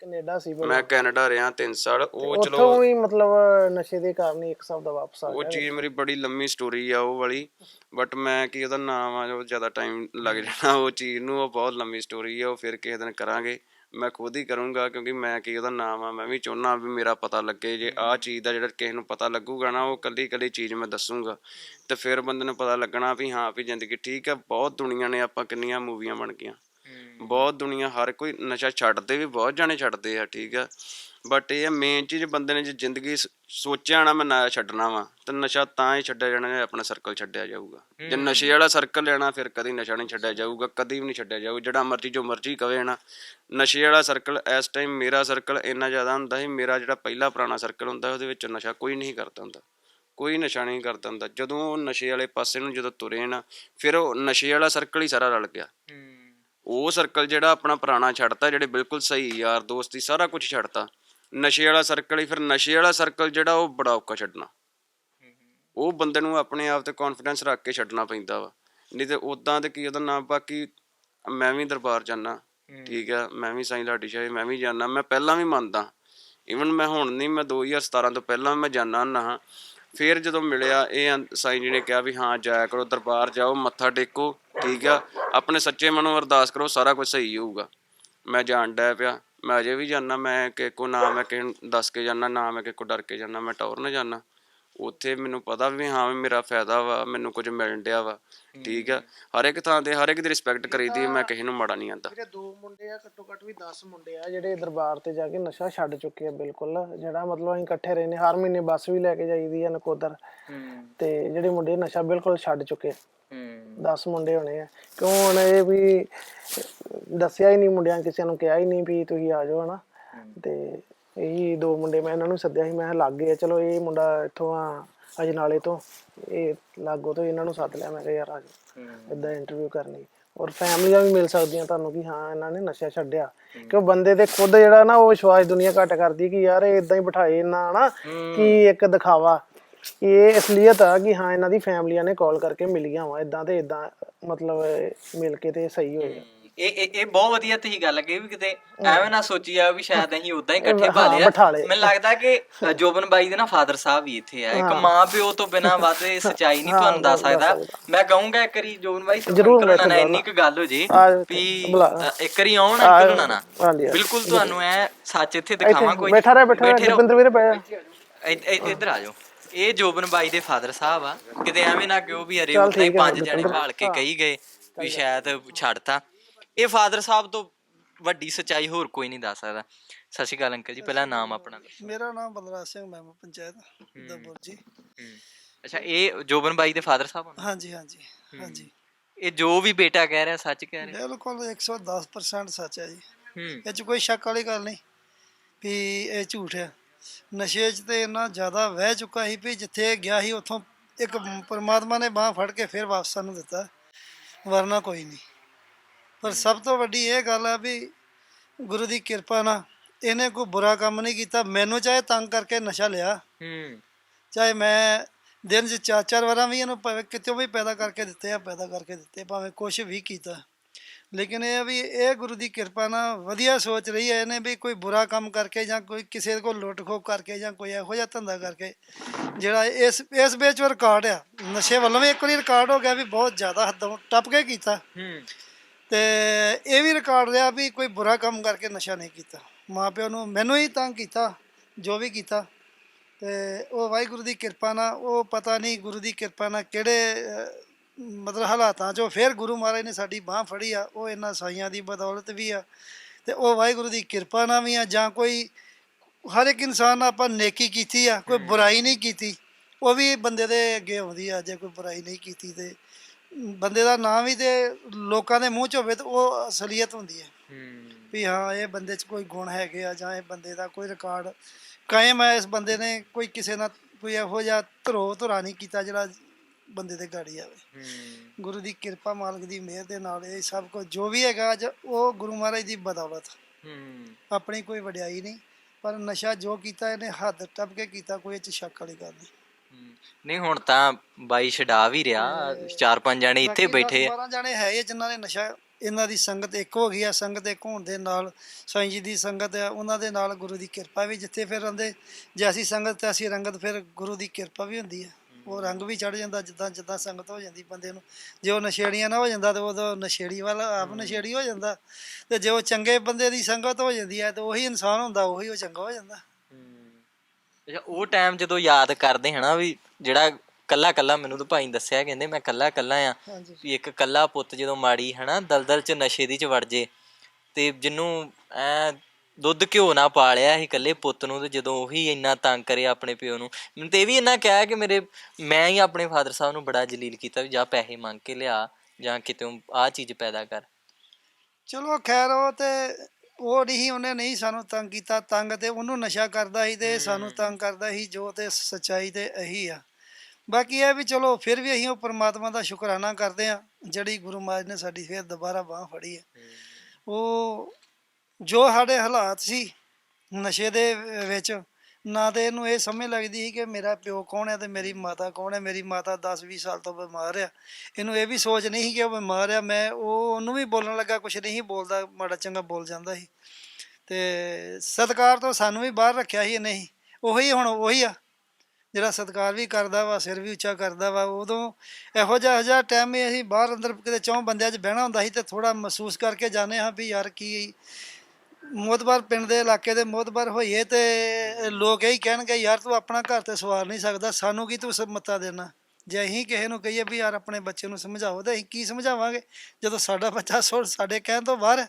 ਕੈਨੇਡਾ ਸੀ ਪਹਿਲਾਂ। ਮੈਂ ਕੈਨੇਡਾ ਰਿਹਾ 3 ਸਾਲ ਉਹ ਚਲੋ ਉੱਥੋਂ ਵੀ ਮਤਲਬ ਨਸ਼ੇ ਦੇ ਕਾਰਨ ਹੀ ਇੱਕ ਹਿਸਾਬ ਦਾ ਵਾਪਸ ਆ ਉਹ ਗਿਆ। ਚੀਜ਼ ਮੇਰੀ ਬੜੀ ਲੰਮੀ ਸਟੋਰੀ ਆ ਉਹ ਵਾਲੀ ਬਟ ਮੈਂ ਕੀ ਉਹਦਾ ਨਾਮ ਆ ਜੋ ਜ਼ਿਆਦਾ ਟਾਈਮ ਲੱਗ ਜਾਣਾ ਉਹ ਚੀਜ਼ ਨੂੰ ਉਹ ਬਹੁਤ ਲੰਮੀ ਸਟੋਰੀ ਆ ਉਹ ਫਿਰ ਕਿਸੇ ਦਿਨ ਕਰਾਂਗੇ। ਮੈਂ ਖੁਦ ਹੀ ਕਰੂੰਗਾ ਕਿਉਂਕਿ ਮੈਂ ਕੀ ਉਹਦਾ ਨਾਮ ਆ ਮੈਂ ਵੀ ਚਾਹੁੰਦਾ ਵੀ ਮੇਰਾ ਪਤਾ ਲੱਗੇ ਜੇ ਆਹ ਚੀਜ਼ ਦਾ ਜਿਹੜਾ ਕਿਸੇ ਨੂੰ ਪਤਾ ਲੱਗੂਗਾ ਨਾ ਉਹ ਕੱਲੀ ਕੱਲੀ ਚੀਜ਼ ਮੈਂ ਦੱਸੂਗਾ। ਤੇ ਫਿਰ ਬੰਦੇ ਨੂੰ ਪਤਾ ਲੱਗਣਾ ਵੀ ਹਾਂ ਵੀ ਜ਼ਿੰਦਗੀ ਠੀਕ ਆ ਬਹੁਤ ਦੁਨੀਆ ਨੇ ਆਪਾਂ ਕਿੰਨੀਆਂ ਮੂਵੀਆਂ ਬਣ ਗਈਆਂ। ਬਹੁਤ ਦੁਨੀਆ ਹਰ ਕੋਈ ਨਸ਼ਾ ਛੱਡਦੇ ਵੀ ਬਹੁਤ ਜਾਣੇ ਛੱਡਦੇ ਆ ਠੀਕ ਆ। ਬਟ ਇਹ ਮੇਨ ਚੀਜ਼ ਬੰਦੇ ਨੇ ਜੇ ਜ਼ਿੰਦਗੀ ਸ- ਸੋਚਿਆ ਨਾ ਮੈਂ ਨਾ ਛੱਡਣਾ ਵਾ ਤਾਂ ਨਸ਼ਾ ਤਾਂ ਹੀ ਛੱਡਿਆ ਜਾਣਾ ਜੇ ਆਪਣਾ ਸਰਕਲ ਛੱਡਿਆ ਜਾਊਗਾ। ਜੇ ਨਸ਼ੇ ਵਾਲਾ ਸਰਕਲ ਲੈਣਾ ਫਿਰ ਕਦੀ ਨਸ਼ਾ ਨਹੀਂ ਛੱਡਿਆ ਜਾਊਗਾ ਕਦੀ ਵੀ ਨਹੀਂ ਛੱਡਿਆ ਜਾਊ ਜਿਹੜਾ ਮਰਜ਼ੀ ਜੋ ਮਰਜ਼ੀ ਕਵੇ ਨਾ ਨਸ਼ੇ ਵਾਲਾ ਸਰਕਲ ਇਸ ਟਾਈਮ ਮੇਰਾ ਸਰਕਲ ਇੰਨਾ ਜ਼ਿਆਦਾ ਹੁੰਦਾ ਸੀ ਮੇਰਾ ਜਿਹੜਾ ਪਹਿਲਾ ਪੁਰਾਣਾ ਸਰਕਲ ਹੁੰਦਾ ਉਹਦੇ ਵਿੱਚ ਨਸ਼ਾ ਕੋਈ ਨਹੀਂ ਕਰਦਾ ਹੁੰਦਾ। ਕੋਈ ਨਸ਼ਾ ਨਹੀਂ ਕਰਦਾ ਹੁੰਦਾ। ਜਦੋਂ ਉਹ ਨਸ਼ੇ ਵਾਲੇ ਪਾਸੇ ਨੂੰ ਜਦੋਂ ਤੁਰੇ ਨਾ ਫਿਰ ਉਹ ਨਸ਼ੇ ਵਾਲਾ ਸਰਕਲ ਹੀ ਸਾਰਾ ਰਲ ਗਿਆ। ਉਹ ਸਰਕਲ ਜਿਹੜਾ ਆਪਣਾ ਪੁਰਾਣਾ ਛੱਡਤਾ ਜਿਹੜੇ ਬਿਲਕੁਲ ਸਹੀ ਯਾਰ ਦੋਸਤੀ ਸਾਰਾ ਕੁਝ ਛੱਡਤਾ। ਨਸ਼ੇ ਵਾਲਾ ਸਰਕਲ ਹੀ ਫਿਰ ਨਸ਼ੇ ਵਾਲਾ ਸਰਕਲ ਜਿਹੜਾ ਉਹ ਬੜਾ ਔਖਾ ਛੱਡਣਾ। ਉਹ ਬੰਦੇ ਨੂੰ ਆਪਣੇ ਆਪ ਤੇ ਕੌਨਫੀਡੈਂਸ ਰੱਖ ਕੇ ਛੱਡਣਾ ਪੈਂਦਾ ਵਾ। ਨਹੀਂ ਤੇ ਉਦਾਂ ਤੇ ਕੀ ਉਹਦਾ ਨਾਮ ਬਾਕੀ ਮੈਂ ਵੀ ਦਰਬਾਰ ਜਾਣਾ ਠੀਕ ਆ ਮੈਂ ਵੀ ਸਾਈਂ ਲਾਡੀ ਸ਼ਾਹ ਮੈਂ ਵੀ ਜਾਣਾ ਮੈਂ ਪਹਿਲਾਂ ਵੀ ਮੰਨਦਾ। ਇਵਨ ਮੈਂ ਹੁਣ ਨਹੀਂ ਮੈਂ 2017 ਤੋਂ ਪਹਿਲਾਂ ਮੈਂ ਜਾਣਾ ਹਾਂ। ਫਿਰ ਜਦੋਂ ਮਿਲਿਆ ਇਹ ਸਾਈਂ ਜੀ ਨੇ ਕਿਹਾ ਵੀ ਹਾਂ ਜਾਇਆ ਕਰੋ ਦਰਬਾਰ ਜਾਓ ਮੱਥਾ ਟੇਕੋ ਠੀਕ ਆ। ਆਪਣੇ ਸੱਚੇ ਮਨੋਂ ਅਰਦਾਸ ਕਰੋ ਸਾਰਾ ਕੁਝ ਸਹੀ ਹੋਊਗਾ। ਮੈਂ ਜਾਣ ਡਿਆ ਪਿਆ। ਮੈਂ ਅਜੇ ਵੀ ਜਾਣਾ ਮੈਂ ਕਿ ਕੋ ਨਾ ਮੈਂ ਕਿਸੇ ਨੂੰ ਦੱਸ ਕੇ ਜਾਣਾ ਨਾ ਮੈਂ ਕਿ ਕੋ ਡਰ ਕੇ ਜਾਣਾ ਮੈਂ ਟੌਰ ਨਾ ਜਾਣਾ ਉੱਥੇ ਮੈਨੂੰ ਪਤਾ ਵੀ ਹਾਂ ਵੀ ਮੇਰਾ ਫਾਇਦਾ ਵਾ ਮੈਨੂੰ ਕੁਝ ਮਿਲਣ ਡਿਆ ਵਾ ਠੀਕ ਆ। ਹਰ ਇੱਕ ਥਾਂ ਤੇ ਹਰ ਇੱਕ ਦੀ ਰਿਸਪੈਕਟ ਕਰੀਦੀ ਹੈ, ਮੈਂ ਕਿਸੇ ਨੂੰ ਮਾੜਾ ਨਹੀਂ ਆਂਦਾ। ਜਿਹੜੇ ਦੋ ਮੁੰਡੇ ਆ ਘੱਟੋ ਘੱਟ ਵੀ 10 ਮੁੰਡੇ ਆ ਜਿਹੜੇ ਦਰਬਾਰ ਤੇ ਜਾ ਕੇ ਨਸ਼ਾ ਛੱਡ ਚੁੱਕੇ ਆ ਬਿਲਕੁਲ। ਜਿਹੜਾ ਮਤਲਬ ਅਸੀਂ ਇਕੱਠੇ ਰਹਿੰਦੇ ਹਰ ਮਹੀਨੇ ਬੱਸ ਵੀ ਲੈ ਕੇ ਜਾਈਦੀ ਆ ਨਕੋਦਰ। ਤੇ ਜਿਹੜੇ ਮੁੰਡੇ ਨਸ਼ਾ ਬਿਲਕੁਲ ਛੱਡ ਚੁੱਕੇ 10 ਮੁੰਡੇ ਹੋਣੇ ਆ। ਕਿਉਂ ਹੁਣ ਇਹ ਵੀ ਦੱਸਿਆ ਹੀ ਨਹੀਂ ਮੁੰਡਿਆਂ ਕਿਸੇ ਨੂੰ ਕਿਹਾ ਹੀ ਨਹੀਂ ਵੀ ਤੁਸੀਂ ਆ ਜਾਓ ਹਨਾ। ਤੇ ਇਹੀ ਦੋ ਮੁੰਡੇ ਮੈਂ ਇਹਨਾਂ ਨੂੰ ਸੱਦਿਆ ਸੀ ਮੈਂ ਲੱਗ ਗਏ ਚਲੋ ਇਹ ਮੁੰਡਾ ਇੱਥੋਂ ਆ ਅਜਨਾਲੇ ਤੋਂ। ਇਹ ਲਾਗੋ ਤੋਂ ਇਹਨਾਂ ਨੂੰ ਸੱਦ ਲਿਆ ਮੈਂ ਕਿਹਾ ਯਾਰ ਆ ਜਾਓ। ਇਦਾਂ ਇੰਟਰਵਿਊ ਕਰਨੀ। ਔਰ ਫੈਮਲੀਆਂ ਵੀ ਮਿਲ ਸਕਦੀਆਂ ਤੁਹਾਨੂੰ ਕਿ ਹਾਂ ਇਹਨਾਂ ਨੇ ਨਸ਼ਾ ਛੱਡਿਆ। ਕਿਉਂ ਬੰਦੇ ਦੇ ਖੁਦ ਜਿਹੜਾ ਨਾ ਉਹ ਵਿਸ਼ਵਾਸ ਦੁਨੀਆ ਘੱਟ ਕਰਦੀ ਕਿ ਯਾਰ ਇਹ ਇਦਾਂ ਹੀ ਬਿਠਾਏ ਨਾ ਨਾ ਕਿ ਇੱਕ ਦਿਖਾਵਾ। ਇਹ ਅਸਲੀਅਤ ਆ ਕਿ ਹਾਂ ਇਹਨਾਂ ਦੀ ਫੈਮਲੀਆਂ ਨੇ ਕਾਲ ਕਰਕੇ ਮਿਲੀਆਂ ਵਾ ਇਦਾਂ ਤੇ ਇਦਾਂ ਮਤਲਬ ਮਿਲ ਕੇ ਤੇ ਸਹੀ ਹੋਏ ਇਹ ਇਹ ਇਹ ਬਹੁਤ ਵਧੀਆ ਤੁਸੀਂ ਗੱਲ ਕਹੀ ਵੀ ਕਿਤੇ ਐਵੇਂ ਨਾ ਸੋਚੀ ਆ ਵੀ ਸ਼ਾਇਦ ਅਸੀਂ ਉਦਾਂ ਹੀ ਇਕੱਠੇ ਹਾਂ, ਭਾਲੇ ਆ। ਬਿਠਾ ਲਏ। ਮੈਨੂੰ ਲੱਗਦਾ ਕਿ ਜੋਬਨ ਬਾਈ ਦੇ ਨਾ ਫਾਦਰ ਸਾਹਿਬ ਵੀ ਇੱਥੇ ਆ। ਇੱਕ ਮਾਂ ਪਿਓ ਤੋਂ ਬਿਨਾ ਇਹ ਸੱਚਾਈ ਨਹੀਂ ਤੁਹਾਨੂੰ ਦੱਸ ਸਕਦਾ। ਮੈਂ ਕਹੂੰਗਾ ਇੱਕ ਵਾਰੀ ਜੋਬਨ ਬਾਈ ਜ਼ਰੂਰ ਮੈਂ ਇੰਨੀ ਕੁ ਗੱਲ ਹੋ ਜੇ ਵੀ ਇੱਕ ਵਾਰੀ ਆਉਣ ਹੋਣਾ ਨਾ ਹਾਂਜੀ। ਬਿਲਕੁਲ ਤੁਹਾਨੂੰ ਐ ਸੱਚ ਇੱਥੇ ਦਿਖਾਵਾਂ ਕੋਈ। ਬੈਠਾ ਰਹਿ ਬੈਠਾ ਰਹਿ। ਜਪਿੰਦਰ ਵੀਰੇ ਪੈ ਇੱਧਰ ਆ ਜਾਓ। ਇਹ ਜੋਬਨ ਬਾਈ ਦੇ ਫਾਦਰ ਸਾਹਿਬ ਆ। ਕਿਤੇ ਐਵੇਂ ਨਾ ਕਿਉਂ ਵੀ ਅਰੇ ਚੱਲ ਹੀ ਠੀਕ ਪੰਜ ਜਣੇ ਭਾਲ ਕੇ ਕਹੀ ਗਏ ਵੀ ਸ਼ਾਇਦ ਛੱਡਤਾ। ਇਹ ਫਾਦਰ ਸਾਹਿਬ ਤੋਂ ਵੱਡੀ ਸਚਾਈ ਹੋਰ ਕੋਈ ਨਹੀਂ ਦੱਸ ਸਕਦਾ। ਸਤਿ ਸ਼੍ਰੀ ਅਕਾਲ ਅੰਕਲ ਜੀ ਪਹਿਲਾਂ ਨਾਮ ਆਪਣਾ ਦੱਸੋ। ਮੇਰਾ ਨਾਮ ਬਲਰਾਜ ਸਿੰਘ ਮੈਂਬਰ ਪੰਚਾਇਤ ਦਬੁਰ ਜੀ। ਅੱਛਾ ਇਹ ਜੋਬਨ ਬਾਈ ਦੇ ਫਾਦਰ ਸਾਹਿਬ ਹਨ ਹਾਂਜੀ ਹਾਂਜੀ ਹਾਂਜੀ। ਇਹ ਜੋ ਵੀ ਬੇਟਾ ਕਹਿ ਰਿਹਾ ਸੱਚ ਕਹਿ ਰਿਹਾ? ਬਿਲਕੁਲ 110% ਸੱਚ ਹੈ ਜੀ। ਹੂੰ। ਇਹ 'ਚ ਕੋਈ ਸ਼ੱਕ ਵਾਲੀ ਗੱਲ ਨਹੀਂ ਵੀ ਇਹ ਝੂਠ ਹੈ। ਨਸ਼ੇ 'ਚ ਤੇ ਇੰਨਾ ਜ਼ਿਆਦਾ ਵਹਿ ਚੁੱਕਾ ਸੀ ਵੀ ਜਿੱਥੇ ਗਿਆ ਸੀ ਉੱਥੋਂ ਇੱਕ ਪਰਮਾਤਮਾ ਨੇ ਬਾਹ ਫੜ ਕੇ ਫਿਰ ਵਾਪਸ ਸਾਨੂੰ ਦਿੱਤਾ। ਵਰਨਾ ਕੋਈ ਨਹੀਂ। ਪਰ ਸਭ ਤੋਂ ਵੱਡੀ ਇਹ ਗੱਲ ਹੈ ਵੀ ਗੁਰੂ ਦੀ ਕਿਰਪਾ ਨਾਲ ਇਹਨੇ ਕੋਈ ਬੁਰਾ ਕੰਮ ਨਹੀਂ ਕੀਤਾ। ਮੈਨੂੰ ਚਾਹੇ ਤੰਗ ਕਰਕੇ ਨਸ਼ਾ ਲਿਆ ਹੂੰ। ਚਾਹੇ ਮੈਂ ਦਿਨ 'ਚ ਚਾਰ ਚਾਰ ਵਾਰਾਂ ਵੀ ਇਹਨੂੰ ਭਾਵੇਂ ਕਿਤੇ ਵੀ ਪੈਦਾ ਕਰਕੇ ਦਿੱਤੇ ਆ ਪੈਦਾ ਕਰਕੇ ਦਿੱਤੇ ਭਾਵੇਂ ਕੁਝ ਵੀ ਕੀਤਾ। ਲੇਕਿਨ ਇਹ ਵੀ ਇਹ ਗੁਰੂ ਦੀ ਕਿਰਪਾ ਨਾਲ ਵਧੀਆ ਸੋਚ ਰਹੀ ਹੈ ਇਹਨੇ ਵੀ ਕੋਈ ਬੁਰਾ ਕੰਮ ਕਰਕੇ ਜਾਂ ਕੋਈ ਕਿਸੇ ਕੋਲ ਲੁੱਟ ਖੋਹ ਕਰਕੇ ਜਾਂ ਕੋਈ ਇਹੋ ਜਿਹਾ ਧੰਦਾ ਕਰਕੇ ਜਿਹੜਾ ਇਸ ਇਸ ਵਿੱਚ ਰਿਕਾਰਡ ਆ। ਨਸ਼ੇ ਵੱਲੋਂ ਵੀ ਇੱਕ ਵਾਰੀ ਰਿਕਾਰਡ ਹੋ ਗਿਆ ਵੀ ਬਹੁਤ ਜ਼ਿਆਦਾ ਹੱਦੋਂ ਟੱਪ ਕੇ ਕੀਤਾ। ਤੇ ਇਹ ਵੀ ਰਿਕਾਰਡ ਰਿਹਾ ਵੀ ਕੋਈ ਬੁਰਾ ਕੰਮ ਕਰਕੇ ਨਸ਼ਾ ਨਹੀਂ ਕੀਤਾ। ਮਾਪਿਆਂ ਨੂੰ ਮੈਨੂੰ ਹੀ ਤੰਗ ਕੀਤਾ ਜੋ ਵੀ ਕੀਤਾ। ਤੇ ਉਹ ਵਾਹਿਗੁਰੂ ਦੀ ਕਿਰਪਾ ਨਾਲ ਉਹ ਪਤਾ ਨਹੀਂ ਗੁਰੂ ਦੀ ਕਿਰਪਾ ਨਾਲ ਕਿਹੜੇ ਮਤਲਬ ਹਾਲਾਤਾਂ 'ਚੋਂ ਫਿਰ ਗੁਰੂ ਮਹਾਰਾਜ ਨੇ ਸਾਡੀ ਬਾਹ ਫੜੀ ਆ ਉਹ ਇਹਨਾਂ ਸਾਈਆਂ ਦੀ ਬਦੌਲਤ ਵੀ ਆ। ਤੇ ਉਹ ਵਾਹਿਗੁਰੂ ਦੀ ਕਿਰਪਾ ਨਾਲ ਵੀ ਆ ਜਾਂ ਕੋਈ ਹਰ ਇੱਕ ਇਨਸਾਨ ਨਾਲ ਆਪਾਂ ਨੇਕੀ ਕੀਤੀ ਆ ਕੋਈ ਬੁਰਾਈ ਨਹੀਂ ਕੀਤੀ ਉਹ ਵੀ ਬੰਦੇ ਦੇ ਅੱਗੇ ਆਉਂਦੀ ਆ ਜੇ ਕੋਈ ਬੁਰਾਈ ਨਹੀਂ ਕੀਤੀ ਤੇ ਬੰਦੇ ਦਾ ਨਾਂ ਵੀ ਤੇ ਲੋਕਾਂ ਦੇ ਮੂੰਹ 'ਚ ਹੋਵੇ ਤੇ ਉਹ ਅਸਲੀਅਤ ਹੁੰਦੀ ਹੈ ਹੂੰ। ਵੀ ਹਾਂ ਇਹ ਬੰਦੇ 'ਚ ਕੋਈ ਗੁਣ ਹੈਗੇ ਆ ਜਾਂ ਇਹ ਬੰਦੇ ਦਾ ਕੋਈ ਰਿਕਾਰਡ ਕਾਇਮ ਹੈ ਇਸ ਬੰਦੇ ਨੇ ਕੋਈ ਕਿਸੇ ਨਾਲ ਕੋਈ ਇਹੋ ਜਿਹਾ ਧਰੋ ਧੁਰਾ ਨਹੀਂ ਕੀਤਾ ਜਿਹੜਾ ਬੰਦੇ ਤੇ ਗਾੜੀ ਆਵੇ। ਗੁਰੂ ਦੀ ਕਿਰਪਾ ਮਾਲਕ ਦੀ ਮਿਹਰ ਦੇ ਨਾਲ ਇਹ ਸਭ ਕੁਝ ਜੋ ਵੀ ਹੈਗਾ ਅੱਜ ਉਹ ਗੁਰੂ ਮਹਾਰਾਜ ਦੀ ਬਦੌਲਤ। ਆਪਣੀ ਕੋਈ ਵਡਿਆਈ ਨਹੀਂ ਪਰ ਨਸ਼ਾ ਜੋ ਕੀਤਾ ਇਹਨੇ ਹੱਦ ਟੱਪ ਕੇ ਕੀਤਾ ਕੋਈ ਇਹ 'ਚ ਸ਼ੱਕ ਵਾਲੀ ਗੱਲ ਨਹੀਂ। ਨਹੀਂ ਹੁਣ ਤਾਂ ਬਾਈ ਛਡਾ ਵੀ ਰਿਹਾ ਚਾਰ ਪੰਜ ਜਾਣੇ ਇੱਥੇ ਬੈਠੇ ਆ। 10 12 ਜਾਣੇ ਹੈ ਹੀ ਆ ਜਿਨ੍ਹਾਂ ਨੇ ਨਸ਼ਾ ਇਹਨਾਂ ਦੀ ਸੰਗਤ ਇੱਕ ਹੋ ਗਈ ਆ ਸੰਗਤ ਇੱਕ ਹੋਣ ਦੇ ਨਾਲ ਸਾਈਂ ਜੀ ਦੀ ਸੰਗਤ ਆ ਉਹਨਾਂ ਦੇ ਨਾਲ ਗੁਰੂ ਦੀ ਕਿਰਪਾ ਵੀ ਜਿੱਥੇ ਫਿਰ ਰਹਿੰਦੇ ਜੇ ਅਸੀਂ ਸੰਗਤ ਤੇ ਅਸੀਂ ਰੰਗਤ ਫਿਰ ਗੁਰੂ ਦੀ ਕਿਰਪਾ ਵੀ ਹੁੰਦੀ ਆ। ਉਹ ਰੰਗ ਵੀ ਚੜ ਜਾਂਦਾ ਜਿੱਦਾਂ ਜਿੱਦਾਂ ਸੰਗਤ ਹੋ ਜਾਂਦੀ ਬੰਦੇ ਨੂੰ। ਜੇ ਉਹ ਨਸ਼ੇੜੀਆਂ ਨਾ ਹੋ ਜਾਂਦਾ ਤੇ ਉਦੋਂ ਨਸ਼ੇੜੀ ਵਾਲਾ ਆਪ ਨਸ਼ੇੜੀ ਹੋ ਜਾਂਦਾ। ਤੇ ਜੇ ਉਹ ਚੰਗੇ ਬੰਦੇ ਦੀ ਸੰਗਤ ਹੋ ਜਾਂਦੀ ਹੈ ਤੇ ਉਹੀ ਇਨਸਾਨ ਹੁੰਦਾ ਉਹੀ ਉਹ ਚੰਗਾ ਹੋ ਜਾਂਦਾ। ਅੱਛਾ ਉਹ ਟਾਈਮ ਜਦੋਂ ਯਾਦ ਕਰਦੇ ਹਨਾ ਵੀ ਜਿਹੜਾ ਕੱਲਾ ਕੱਲਾ ਮੈਨੂੰ ਤਾਂ ਭਾਈ ਦੱਸਿਆ ਕਹਿੰਦੇ ਮੈਂ ਕੱਲਾ ਕੱਲਾ ਆ। ਵੀ ਇੱਕ ਕੱਲਾ ਪੁੱਤ ਜਦੋਂ ਮਾੜੀ ਹਨਾ ਦਲਦਲ ਚ ਨਸ਼ੇ ਦੀ ਚ ਵੜ ਜੇ ਤੇ ਜਿਹਨੂੰ ਐ ਦੁੱਧ ਘਿਓ ਨਾ ਪਾਲਿਆ ਸੀ ਇਕੱਲੇ ਪੁੱਤ ਨੂੰ ਤੇ ਜਦੋਂ ਉਹੀ ਇੰਨਾ ਤੰਗ ਕਰੇ ਆਪਣੇ ਪਿਓ ਨੂੰ। ਮੈਨੂੰ ਤੇ ਇਹ ਵੀ ਇੰਨਾ ਕਿਹਾ ਕਿ ਮੇਰੇ ਮੈਂ ਹੀ ਆਪਣੇ ਫਾਦਰ ਸਾਹਿਬ ਨੂੰ ਬੜਾ ਜਲੀਲ ਕੀਤਾ ਵੀ ਜਾ ਪੈਸੇ ਮੰਗ ਕੇ ਲਿਆ ਜਾਂ ਕਿਤੇ ਆਹ ਚੀਜ਼ ਪੈਦਾ ਕਰ। ਚਲੋ ਖੈਰ ਉਹ ਤੇ ਉਹ ਨਹੀਂ ਉਹਨੇ ਨਹੀਂ ਸਾਨੂੰ ਤੰਗ ਕੀਤਾ। ਤੰਗ ਤੇ ਉਹਨੂੰ ਨਸ਼ਾ ਕਰਦਾ ਸੀ ਤੇ ਸਾਨੂੰ ਤੰਗ ਕਰਦਾ ਸੀ ਜੋ ਤੇ ਸੱਚਾਈ ਤੇ ਇਹੀ ਆ। ਬਾਕੀ ਇਹ ਵੀ ਚਲੋ ਫਿਰ ਵੀ ਅਸੀਂ ਉਹ ਪ੍ਰਮਾਤਮਾ ਦਾ ਸ਼ੁਕਰਾਨਾ ਕਰਦੇ ਆ ਜਿਹੜੀ ਗੁਰੂ ਮਹਾਰਾਜ ਨੇ ਸਾਡੀ ਫਿਰ ਦੁਬਾਰਾ ਬਾਹ ਫੜੀ ਹੈ। ਉਹ ਜੋ ਸਾਡੇ ਹਾਲਾਤ ਸੀ ਨਸ਼ੇ ਦੇ ਵਿੱਚ, ਨਾ ਤੇ ਇਹਨੂੰ ਇਹ ਸਮਝ ਲੱਗਦੀ ਸੀ ਕਿ ਮੇਰਾ ਪਿਓ ਕੌਣ ਹੈ ਤੇ ਮੇਰੀ ਮਾਤਾ ਕੌਣ ਹੈ। ਮੇਰੀ ਮਾਤਾ 10 20 ਸਾਲ ਤੋਂ ਬਿਮਾਰ ਆ। ਇਹਨੂੰ ਇਹ ਵੀ ਸੋਚ ਨਹੀਂ ਸੀ ਕਿ ਉਹ ਬਿਮਾਰ ਆ। ਮੈਂ ਉਹ, ਉਹਨੂੰ ਵੀ ਬੋਲਣ ਲੱਗਾ, ਕੁਛ ਨਹੀਂ ਬੋਲਦਾ, ਮਾੜਾ ਚੰਗਾ ਬੋਲ ਜਾਂਦਾ ਸੀ। ਤੇ ਸਤਕਾਰ ਤੋਂ ਸਾਨੂੰ ਵੀ ਬਾਹਰ ਰੱਖਿਆ ਸੀ ਇਹਨੇ। ਹੀ ਉਹੀ ਹੁਣ ਉਹੀ ਆ। ਜਿਹੜਾ ਸਤਕਾਰ ਵੀ ਕਰਦਾ ਵਾ, ਸਿਰ ਵੀ ਉੱਚਾ ਕਰਦਾ ਵਾ, ਉਦੋਂ ਇਹੋ ਜਿਹਾ ਇਹੋ ਜਿਹਾ ਟਾਈਮ ਹੀ ਅਸੀਂ ਬਾਹਰ ਅੰਦਰ ਕਿਤੇ ਚੌਂ ਬੰਦਿਆਂ 'ਚ ਬਹਿਣਾ ਹੁੰਦਾ ਸੀ ਤੇ ਥੋੜਾ ਮਹਿਸੂਸ ਕਰਕੇ ਜਾਂਦੇ ਹਾਂ ਵੀ ਯਾਰ ਕੀ ਮੋਤਬਰ ਪਿੰਡ ਦੇ ਇਲਾਕੇ ਦੇ ਮੋਤਬਰ ਹੋਈਏ ਤੇ ਲੋਕ ਇਹੀ ਕਹਿਣਗੇ ਯਾਰ ਤੂੰ ਆਪਣਾ ਘਰ ਤੇ ਸਵਾਰ ਨਹੀਂ ਸਕਦਾ ਸਾਨੂੰ ਕੀ ਤੂੰ ਸ- ਮੱਤਾ ਦੇਣਾ? ਜੇ ਅਸੀਂ ਕਿਸੇ ਨੂੰ ਕਹੀਏ ਵੀ ਯਾਰ ਆਪਣੇ ਬੱਚੇ ਨੂੰ ਸਮਝਾਓ ਤਾਂ ਅਸੀਂ ਕੀ ਸਮਝਾਵਾਂਗੇ? ਜਦੋਂ ਸਾਡਾ ਬੱਚਾ ਸੋ ਸਾਡੇ ਕਹਿਣ ਤੋਂ ਬਾਹਰ।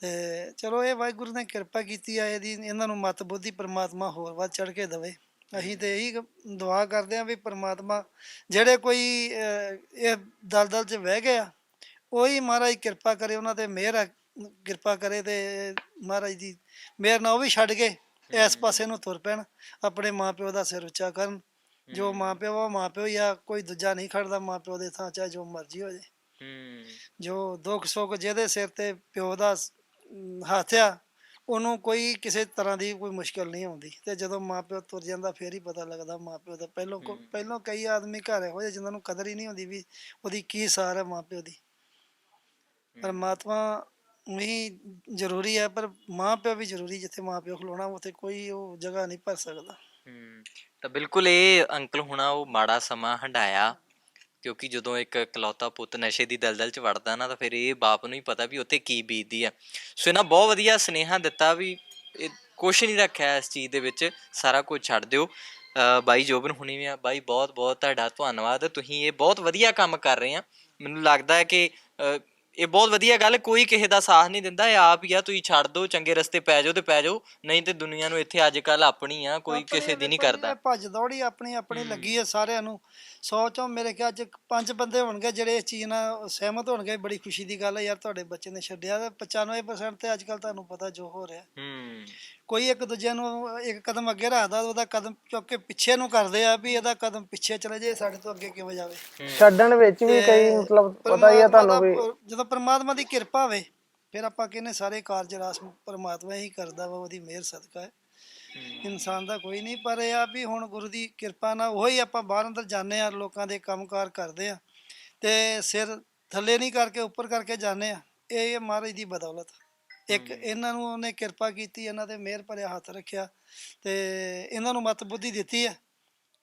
ਤੇ ਚਲੋ ਇਹ ਵਾਹਿਗੁਰੂ ਨੇ ਕਿਰਪਾ ਕੀਤੀ ਆ ਇਹਦੀ ਇਹਨਾਂ ਨੂੰ ਮਤ ਬੁੱਧੀ ਪ੍ਰਮਾਤਮਾ ਹੋਰ ਵੱਧ ਚੜ ਕੇ ਦੇਵੇ। ਅਸੀਂ ਤੇ ਇਹੀ ਦੁਆ ਕਰਦੇ ਆ ਵੀ ਪ੍ਰਮਾਤਮਾ ਜਿਹੜੇ ਕੋਈ ਅਹ, ਇਹ ਦਲਦਲ 'ਚ ਬਹਿ ਗਿਆ ਉਹੀ ਮਹਾਰਾਜ ਕਿਰਪਾ ਕਰੇ ਉਹਨਾਂ ਤੇ ਮਿਹਰ ਆ- ਕਿਰਪਾ ਕਰੇ ਤੇ ਮਹਾਰਾਜ ਦੀ ਮਿਹਰ ਨਾਲ ਉਹ ਵੀ ਛੱਡ ਕੇ ਇਸ ਪਾਸੇ ਨੂੰ ਤੁਰ ਪੈਣ ਆਪਣੇ ਮਾਪਿਓ ਦਾ ਸਿਰ ਉੱਚਾ ਕਰਨ। ਜੋ ਮਾਪਿਓ ਆ ਮਾਪਿਓ ਆ ਕੋਈ ਦੂਜਾ ਨਹੀਂ ਖੜਦਾ ਮਾਪਿਓ ਦੇ ਥਾਂ ਚਾਹੇ ਜੋ ਮਰਜ਼ੀ ਹੋ ਹੂੰ। ਜੋ ਦੁੱਖ ਸੁੱਖ ਜਿਹਦੇ ਸਿਰ ਤੇ ਪਿਓ ਦਾ ਹੱਥ ਆ ਉਹਨੂੰ ਕੋਈ ਕਿਸੇ ਤਰ੍ਹਾਂ ਦੀ ਕੋਈ ਮੁਸ਼ਕਲ ਨਹੀਂ ਆਉਂਦੀ। ਤੇ ਜਦੋਂ ਮਾਪਿਓ ਤੁਰ ਜਾਂਦਾ ਫੇਰ ਹੀ ਪਤਾ ਲੱਗਦਾ ਮਾਪਿਓ ਦਾ। ਪਹਿਲੋਂ ਪਹਿਲੋਂ ਕਈ ਆਦਮੀ ਘਰ ਇਹੋ ਜਿਹੇ ਜਿਨ੍ਹਾਂ ਨੂੰ ਕਦਰ ਹੀ ਨਹੀਂ ਹੁੰਦੀ ਵੀ ਉਹਦੀ ਕੀ ਸਾਰ ਹੈ ਮਾਪਿਓ ਦੀ। ਪਰਮਾਤਮਾ ਵੀ ਜ਼ਰੂਰੀ ਹੈ, ਪਰ ਮਾਂ ਪਿਓ ਵੀ ਜ਼ਰੂਰੀ, ਜਿੱਥੇ ਮਾਂ ਪਿਓ ਖਲੋਣਾ, ਉੱਥੇ ਕੋਈ ਉਹ ਜਗ੍ਹਾ ਨਹੀਂ ਭਰ ਸਕਦਾ। ਹੂੰ, ਤਾਂ ਬਿਲਕੁਲ ਇਹ ਅੰਕਲ ਹੁਣਾ ਉਹ ਮਾੜਾ ਸਮਾਂ ਹੰਡਾਇਆ ਕਿਉਂਕਿ ਜਦੋਂ ਇੱਕ ਇਕਲੌਤਾ ਪੁੱਤ ਨਸ਼ੇ ਦੀ ਦਲਦਲ ਚ ਵੜਦਾ ਨਾ, ਤਾਂ ਫਿਰ ਇਹ ਬਾਪ ਨੂੰ ਹੀ ਪਤਾ ਵੀ ਉੱਥੇ ਕੀ ਬੀਤਦੀ ਆ। ਸੋ ਇਹਨਾਂ ਬਹੁਤ ਵਧੀਆ ਸੁਨੇਹਾ ਦਿੱਤਾ ਵੀ ਇਹ ਕੁਛ ਨਹੀਂ ਰੱਖਿਆ ਇਸ ਚੀਜ਼ ਦੇ ਵਿੱਚ, ਸਾਰਾ ਕੁਝ ਛੱਡ ਦਿਓ। ਬਾਈ ਜੋਬਨ ਹੁਣੀ ਵੀ ਆ, ਬਾਈ ਬਹੁਤ ਬਹੁਤ ਤੁਹਾਡਾ ਧੰਨਵਾਦ, ਤੁਸੀਂ ਇਹ ਬਹੁਤ ਵਧੀਆ ਕੰਮ ਕਰ ਰਹੇ ਆ। ਮੈਨੂੰ ਲੱਗਦਾ ਹੈ ਕਿ ਇਹ ਬਹੁਤ ਵਧੀਆ ਗੱਲ ਕੋਈ ਕਿਸੇ ਦਾ ਸਾਥ ਨਹੀਂ ਦਿੰਦਾ ਇਹ ਆਪ ਹੀ ਆ ਤੁਸੀਂ ਛੱਡ ਦਿਓ ਚੰਗੇ ਰਸਤੇ ਪੈ ਜਾਓ ਤੇ ਪੈ ਜਾਓ ਨਹੀਂ ਤੇ ਦੁਨੀਆ ਨੂੰ ਇੱਥੇ ਅੱਜ ਕੱਲ ਆਪਣੀ ਆ ਕੋਈ ਕਿਸੇ ਦੀ ਨਹੀਂ ਕਰਦਾ। ਭੱਜ ਦੌੜੀ ਆਪਣੀ ਆਪਣੀ ਲੱਗੀ ਹੈ ਸਾਰਿਆਂ ਨੂੰ। ਸੌ ਚੋਂ ਮੇਰੇ ਖਿਆਲ ਚ ਪੰਜ ਬੰਦੇ ਹੋਣਗੇ ਜਿਹੜੇ ਇਸ ਚੀਜ਼ ਨਾਲ ਸਹਿਮਤ ਹੋਣਗੇ। ਬੜੀ ਖੁਸ਼ੀ ਦੀ ਗੱਲ ਹੈ ਯਾਰ ਤੁਹਾਡੇ ਬੱਚੇ ਨੇ ਛੱਡਿਆ ਤੇ 95% ਤੇ ਅੱਜ ਕੱਲ ਤੁਹਾਨੂੰ ਪਤਾ ਜੋ ਹੋ ਰਿਹਾ। ਹੂੰ। ਕੋਈ ਇੱਕ ਦੂਜੇ ਨੂੰ ਇੱਕ ਕਦਮ ਅੱਗੇ ਰੱਖਦਾ ਉਹਦਾ ਕਦਮ ਚੁੱਕ ਕੇ ਪਿੱਛੇ ਨੂੰ ਕਰਦੇ ਆ ਵੀ ਇਹਦਾ ਕਦਮ ਪਿੱਛੇ ਚਲੇ ਜੇ ਸਾਡੇ ਤੋਂ ਅੱਗੇ ਕਿਵੇਂ ਜਾਵੇ। ਛੱਡਣ ਵਿੱਚ ਵੀ ਕਈ ਮਤਲਬ ਪਤਾ ਹੀ ਆ ਤੁਹਾਨੂੰ ਵੀ। ਜਦੋਂ ਪਰਮਾਤਮਾ ਦੀ ਕਿਰਪਾ ਹੋਵੇ ਫਿਰ ਆਪਾਂ ਕਹਿੰਦੇ ਸਾਰੇ ਕਾਰਜ ਰਾਸ ਪਰਮਾਤਮਾ ਹੀ ਕਰਦਾ ਵਾ ਉਹਦੀ ਮਿਹਰ ਸਦਕਾ ਹੈ। ਇਨਸਾਨ ਦਾ ਕੋਈ ਨਹੀਂ ਪਰ ਇਹ ਆ ਵੀ ਹੁਣ ਗੁਰੂ ਦੀ ਕਿਰਪਾ ਨਾਲ ਉਹੀ ਆਪਾਂ ਬਾਹਰ ਅੰਦਰ ਜਾਂਦੇ ਆ ਲੋਕਾਂ ਦੇ ਕੰਮਕਾਰ ਕਰਦੇ ਆ ਤੇ ਸਿਰ ਥੱਲੇ ਨਹੀਂ ਕਰਕੇ ਉੱਪਰ ਕਰਕੇ ਜਾਂਦੇ ਆ ਇਹ ਮਹਾਰਾਜ ਦੀ ਬਦੌਲਤ। ਇੱਕ ਇਹਨਾਂ ਨੂੰ ਉਹਨੇ ਕਿਰਪਾ ਕੀਤੀ ਇਹਨਾਂ ਤੇ ਮਿਹਰ ਭਰਿਆ ਹੱਥ ਰੱਖਿਆ ਤੇ ਇਹਨਾਂ ਨੂੰ ਮਤ ਬੁੱਧੀ ਦਿੱਤੀ ਹੈ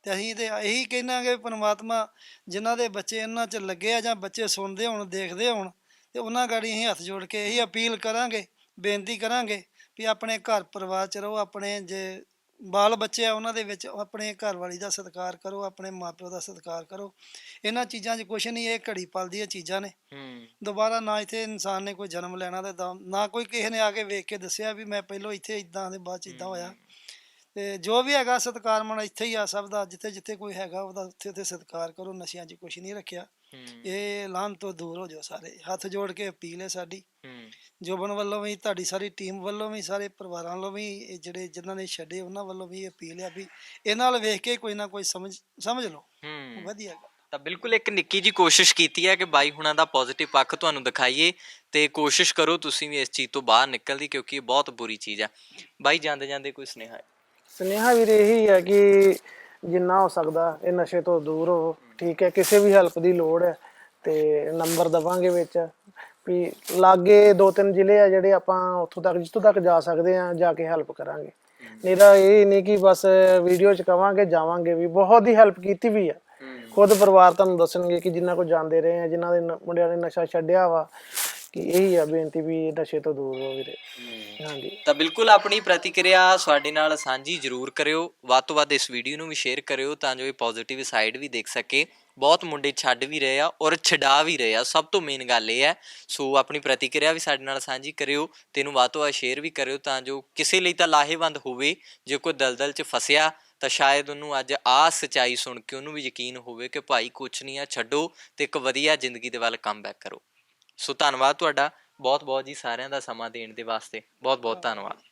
ਤੇ ਅਸੀਂ ਤੇ ਇਹੀ ਕਹਿਣਾਗੇ ਪਰਮਾਤਮਾ ਜਿਨ੍ਹਾਂ ਦੇ ਬੱਚੇ ਇਹਨਾਂ 'ਚ ਲੱਗੇ ਆ ਜਾਂ ਬੱਚੇ ਸੁਣਦੇ ਹੋਣ ਦੇਖਦੇ ਹੋਣ ਤੇ ਉਹਨਾਂ ਗਾੜੀ ਅਸੀਂ ਹੱਥ ਜੋੜ ਕੇ ਇਹੀ ਅਪੀਲ ਕਰਾਂਗੇ ਬੇਨਤੀ ਕਰਾਂਗੇ ਵੀ ਆਪਣੇ ਘਰ ਪਰਿਵਾਰ 'ਚ ਰਹੋ ਆਪਣੇ ਜੇ ਬਾਲ ਬੱਚੇ ਆ ਉਹਨਾਂ ਦੇ ਵਿੱਚ ਆਪਣੇ ਘਰ ਵਾਲੀ ਦਾ ਸਤਿਕਾਰ ਕਰੋ ਆਪਣੇ ਮਾਪਿਓ ਦਾ ਸਤਿਕਾਰ ਕਰੋ। ਇਹਨਾਂ ਚੀਜ਼ਾਂ 'ਚ ਕੁਛ ਨਹੀਂ ਇਹ ਘੜੀ ਪਲ ਦੀਆਂ ਚੀਜ਼ਾਂ ਨੇ। ਹੂੰ। ਦੁਬਾਰਾ ਨਾ ਇੱਥੇ ਇਨਸਾਨ ਨੇ ਕੋਈ ਜਨਮ ਲੈਣਾ ਤੇ ਨਾ ਕੋਈ ਕਿਸੇ ਨੇ ਆ ਕੇ ਵੇਖ ਕੇ ਦੱਸਿਆ ਵੀ ਮੈਂ ਪਹਿਲਾਂ ਇੱਥੇ ਇਦਾਂ ਦੇ ਬਾਅਦ ਚ ਇਦਾਂ ਹੋਇਆ। ਤੇ ਜੋ ਵੀ ਹੈਗਾ ਸਤਿਕਾਰ ਮਨ ਇੱਥੇ ਹੀ ਆ ਸਭ ਦਾ ਜਿੱਥੇ ਜਿੱਥੇ ਕੋਈ ਹੈਗਾ ਉਹਦਾ ਉੱਥੇ ਉੱਥੇ ਸਤਿਕਾਰ ਕਰੋ ਨਸ਼ਿਆਂ 'ਚ ਕੁਝ ਨਹੀਂ ਰੱਖਿਆ। ਇਹ ਲਾਹਨ ਤੋਂ ਦੂਰ ਹੋ ਜਾਓ ਸਾਰੇ ਹੱਥ ਜੋੜ ਕੇ ਅਪੀਲ ਹੈ ਸਾਡੀ। ਜੋਬਨ ਵੱਲੋਂ ਵੀ ਤੁਹਾਡੀ ਸਾਰੀ ਟੀਮ ਵੱਲੋਂ ਵੀ ਸਾਰੇ ਪਰਿਵਾਰਾਂ ਵੱਲੋਂ ਵੀ ਇਹ ਜਿਹੜੇ ਜਿਨ੍ਹਾਂ ਨੇ ਛੱਡੇ ਉਹਨਾਂ ਵੱਲੋਂ ਵੀ ਅਪੀਲ ਆ ਵੀ ਇਹਨਾਂ ਨਾਲ ਵੇਖ ਕੇ ਕੋਈ ਨਾ ਕੋਈ ਸਮਝ ਸਮਝ ਲਓ। ਹੂੰ। ਵਧੀਆ ਗੱਲ। ਤਾਂ ਬਿਲਕੁਲ ਇੱਕ ਨਿੱਕੀ ਜੀ ਕੋਸ਼ਿਸ਼ ਕੀਤੀ ਹੈ ਕਿ ਬਾਈ ਹੁਣਾਂ ਦਾ ਪੋਜ਼ਿਟਿਵ ਪੱਖ ਤੁਹਾਨੂੰ ਦਿਖਾਈਏ ਤੇ ਕੋਸ਼ਿਸ਼ ਕਰੋ ਤੁਸੀਂ ਵੀ ਇਸ ਚੀਜ਼ ਤੋਂ ਬਾਹਰ ਨਿਕਲ ਦੀ ਕਿਉਂਕਿ ਇਹ ਬਹੁਤ ਬੁਰੀ ਚੀਜ਼ ਹੈ। ਬਾਈ ਜਾਂਦੇ ਜਾਂਦੇ ਕੋਈ ਸੁਨੇਹਾ ਹੈ? ਸੁਨੇਹਾ ਵੀਰੇ ਇਹੀ ਹੈ ਕਿ ਜਿੰਨਾ ਹੋ ਸਕਦਾ ਇਹ ਨਸ਼ੇ ਤੋਂ ਦੂਰ ਹੋ ਠੀਕ ਹੈ ਕਿਸੇ ਵੀ ਹੈਲਪ ਦੀ ਲੋੜ ਹੈ ਤੇ ਨੰਬਰ ਦਵਾਂਗੇ ਵਿੱਚ ਵੀ ਲਾਗੇ ਦੋ ਤਿੰਨ ਜ਼ਿਲ੍ਹੇ ਆ ਜਿਹੜੇ ਆਪਾਂ ਉੱਥੋਂ ਤੱਕ ਜਿੱਥੋਂ ਤੱਕ ਜਾ ਸਕਦੇ ਆ ਜਾ ਕੇ ਹੈਲਪ ਕਰਾਂਗੇ। ਮੇਰਾ ਇਹ ਨਹੀਂ ਕਿ ਬਸ ਵੀਡੀਓ ਚ ਕਵਾਂਗੇ ਜਾਵਾਂਗੇ ਵੀ ਬਹੁਤ ਹੀ ਹੈਲਪ ਕੀਤੀ ਵੀ ਆ। ਖੁਦ ਪਰਿਵਾਰ ਤੁਹਾਨੂੰ ਦੱਸਣਗੇ ਕਿ ਜਿੰਨਾ ਕੋ ਜਾਂਦੇ ਰਹੇ ਆ ਜਿਨ੍ਹਾਂ ਦੇ ਮੁੰਡਿਆਂ ਨੇ ਨਸ਼ਾ ਛੱਡਿਆ ਵਾ ਕਿ ਇਹੀ ਆ ਬੇਨਤੀ ਵੀ ਇਹ ਨਸ਼ੇ ਤੋਂ ਦੂਰ ਰਹੋ ਵੀਰੇ। ਹਾਂਜੀ। ਤਾਂ ਬਿਲਕੁਲ ਆਪਣੀ ਪ੍ਰਤੀਕਿਰਿਆ ਸਾਡੇ ਨਾਲ ਸਾਂਝੀ ਜ਼ਰੂਰ ਕਰਿਓ। ਵੱਧ ਤੋਂ ਵੱਧ ਇਸ ਵੀਡੀਓ ਨੂੰ ਵੀ ਸ਼ੇਅਰ ਕਰਿਓ ਤਾਂ ਜੋ ਇਹ ਪੋਜ਼ਿਟਿਵ ਸਾਈਡ ਵੀ ਦੇਖ ਸਕੇ। ਬਹੁਤ ਮੁੰਡੇ ਛੱਡ ਵੀ ਰਹੇ ਆ ਔਰ ਛਡਾ ਵੀ ਰਹੇ ਆ। ਸਭ ਤੋਂ ਮੇਨ ਗੱਲ ਇਹ ਹੈ। ਸੋ ਆਪਣੀ ਪ੍ਰਤੀਕਿਰਿਆ ਵੀ ਸਾਡੇ ਨਾਲ ਸਾਂਝੀ ਕਰਿਓ ਤੇ ਇਹਨੂੰ ਵੱਧ ਤੋਂ ਵੱਧ ਸ਼ੇਅਰ ਵੀ ਕਰਿਓ ਤਾਂ ਜੋ ਕਿਸੇ ਲਈ ਤਾਂ ਲਾਹੇਵੰਦ ਹੋਵੇ। ਜੇ ਕੋਈ ਦਲਦਲ 'ਚ ਫਸਿਆ ਤਾਂ ਸ਼ਾਇਦ ਉਹਨੂੰ ਅੱਜ ਆ ਸਚਾਈ ਸੁਣ ਕੇ ਉਹਨੂੰ ਵੀ ਯਕੀਨ ਹੋਵੇ ਕਿ ਭਾਈ ਕੁਛ ਨਹੀਂ ਆ ਛੱਡੋ ਤੇ ਇੱਕ ਵਧੀਆ ਜ਼ਿੰਦਗੀ ਦੇ ਵੱਲ ਕਮਬੈਕ ਕਰੋ। ਸੋ ਧੰਨਵਾਦ ਤੁਹਾਡਾ। ਬਹੁਤ ਬਹੁਤ ਜੀ ਸਾਰਿਆਂ ਦਾ ਸਮਾਂ ਦੇਣ ਦੇ ਵਾਸਤੇ। ਬਹੁਤ ਬਹੁਤ ਧੰਨਵਾਦ।